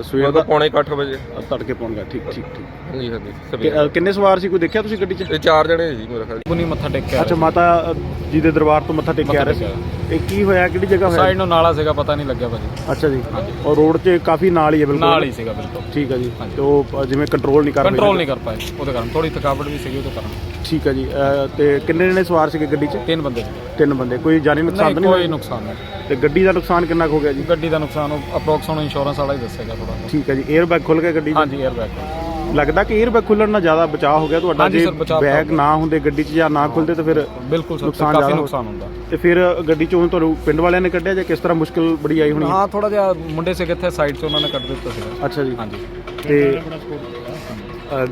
Speaker 3: ਸਵੇਰ ਦਾ
Speaker 5: ਪੌਣੇ 8 ਵਜੇ।
Speaker 3: ਤੜਕੇ ਪਹੁੰਚ ਠੀਕ ਠੀਕ ਠੀਕ।
Speaker 5: ਹਾਂਜੀ ਹਾਂਜੀ
Speaker 3: ਕਿ-
Speaker 5: ਸਵੇਰੇ।
Speaker 3: ਅ, ਕਿੰਨੇ ਸਵਾਰ ਸੀ? ਕੋਈ ਦੇਖਿਆ ਤੁਸੀਂ ਗੱਡੀ 'ਚ?
Speaker 5: ਇਹ ਚਾਰ ਜਣੇ ਸੀ ਮੇਰੇ ਖਿਆਲ।
Speaker 2: ਪੁਨੀ ਮੱਥਾ ਟੇਕ ਕੇ ਆ
Speaker 3: ਅੱਛਾ ਮਾਤਾ ਅ, ਜੀ ਦੇ ਦਰਬਾਰ ਤੋਂ ਮੱਥਾ ਟੇਕ ਕੇ ਆ ਰਹੇ ਸੀ। ਇਹ ਕੀ ਹੋਇਆ? ਕਿਹੜੀ ਜਗ੍ਹਾ
Speaker 2: ਸਾਈਡ
Speaker 3: ਹੋਇਆ
Speaker 2: ਨੂੰ ਨਾਲਾ ਸੀਗਾ ਪਤਾ ਨਹੀਂ ਲੱਗਿਆ ਭਾਜੀ।
Speaker 3: ਅੱਛਾ ਜੀ। ਔਰ ਰੋਡ 'ਚ ਕਾਫੀ ਨਾਲ ਹੀ ਹੈ ਬਿਲਕੁਲ।
Speaker 2: ਨਾਲ ਹੀ ਸੀਗਾ ਬਿਲਕੁਲ।
Speaker 3: ਠੀਕ ਹੈ ਜੀ। ਤੇ ਉਹ ਅ, ਜਿਵੇਂ ਕੰਟਰੋਲ ਨਹੀਂ ਕਰ ਰਹੇ
Speaker 2: ਕੰਟਰੋਲ ਨਹੀਂ ਕਰ ਪਾਏ। ਉਹਦੇ ਕਾਰਨ ਥੋੜੀ ਥਕਾਵਟ ਵੀ ਸੀਗੀ ਉਹਦੇ ਕਾਰਨ।
Speaker 3: ਠੀਕ ਹੈ ਜੀ। ਅ, ਤੇ ਕਿੰਨੇ ਜਣੇ ਸਵਾਰ ਸੀਗੇ ਗੱਡੀ 'ਚ?
Speaker 2: ਤਿੰਨ ਬੰਦੇ। ਸੀ।
Speaker 3: ਤਿੰਨ ਬੰਦੇ। ਕੋਈ ਜਾਨੀ ਨੁਕਸਾਨ
Speaker 2: ਨਹੀਂ ਕੋਈ ਨੁਕਸਾਨ ਨਹੀਂ।
Speaker 3: ਤੇ ਗੱਡੀ ਦਾ ਨੁਕਸਾਨ ਕਿੰਨਾ ਕੁ ਹੋ ਗਿਆ ਜੀ?
Speaker 2: ਗੱਡੀ ਦਾ ਨੁਕਸਾਨ ਉਹ ਅਪਰੋਕਸ ਹੁਣ ਇੰਸ਼ੋਰੈਂਸ ਵਾਲਾ ਹੀ ਦੱਸੇਗਾ ਥੋੜਾ ਵਾ
Speaker 3: ਠੀਕ ਹੈ ਜੀ 에ਅਰ ਖੁੱਲ ਗਿਆ ਗੱਡੀ ਦਾ
Speaker 2: ਹਾਂਜੀ 에ਅਰਬੈਗ
Speaker 3: ਲੱਗਦਾ ਕਿ 에ਅਰ ਖੁੱਲਣ ਨਾਲ ਜ਼ਿਆਦਾ ਬਚਾਅ ਹੋ ਗਿਆ ਤੁਹਾਡਾ? ਜੇ ਬੈਗ ਨਾ ਹੁੰਦੇ ਗੱਡੀ 'ਚ ਜਾਂ ਨਾ ਖੁੱਲਦੇ ਤਾਂ ਫਿਰ
Speaker 2: ਬਿਲਕੁਲ ਸਰ ਕਾਫੀ ਨੁਕਸਾਨ ਹੁੰਦਾ।
Speaker 3: ਤੇ ਫਿਰ ਗੱਡੀ 'ਚੋਂ ਤੁਹਾਨੂੰ ਪਿੰਡ ਵਾਲਿਆਂ ਨੇ ਕੱਢਿਆ ਜਾਂ ਕਿਸ ਤਰ੍ਹਾਂ ਮੁਸ਼ਕਲ ਬੜੀ ਆਈ ਹੋਣੀ
Speaker 2: ਹਾਂ? ਥੋੜਾ ਜਿਹਾ ਮੁੰਡੇ ਸੀ ਕਿੱਥੇ ਸਾਈਡ 'ਚ ਉਹਨਾਂ ਨੇ ਕੱਢ ਦਿੱਤਾ ਸੀਗਾ।
Speaker 3: ਅੱਛਾ ਜੀ।
Speaker 2: ਹਾਂਜੀ।
Speaker 3: ਤੇ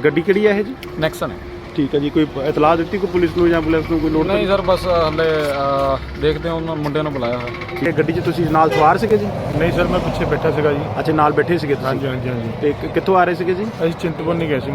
Speaker 3: ਗੱਡੀ ਕਿਹੜੀ ਹੈ ਇਹ ਜੀ?
Speaker 2: ਨੈਕਸਨ ਹੈ।
Speaker 3: ਠੀਕ ਹੈ ਜੀ ਕੋਈ ਇਤਲਾਹ ਦਿੱਤੀ ਕੋਈ ਪੁਲਿਸ ਨੂੰ ਜਾਂ ਐਂਬੂਲੈਂਸ ਨੂੰ ਕੋਈ ਲੋੜ
Speaker 2: ਨਹੀਂ ਸਰ ਬਸ ਹਲੇ ਅਹ, ਦੇਖਦੇ ਹਾਂ ਉਹਨਾਂ ਮੁੰਡਿਆਂ ਨੂੰ ਬੁਲਾਇਆ ਹੋਇਆ।
Speaker 3: ਇਹ ਗੱਡੀ 'ਚ ਤੁਸੀਂ ਨਾਲ ਸਵਾਰ ਸੀਗੇ ਜੀ?
Speaker 4: ਨਹੀਂ ਸਰ ਮੈਂ ਪਿੱਛੇ ਬੈਠਾ ਸੀਗਾ ਜੀ।
Speaker 3: ਅੱਛਾ ਨਾਲ ਬੈਠੇ ਸੀਗੇ ਤੁਸੀਂ?
Speaker 4: ਹਾਂਜੀ ਹਾਂਜੀ ਹਾਂਜੀ।
Speaker 3: ਤੇ ਕਿੱਥੋਂ ਆ ਰਹੇ ਸੀਗੇ ਜੀ?
Speaker 4: ਅਸੀਂ ਚਿੰਤਪੁਰਨੀ ਗਏ ਸੀ।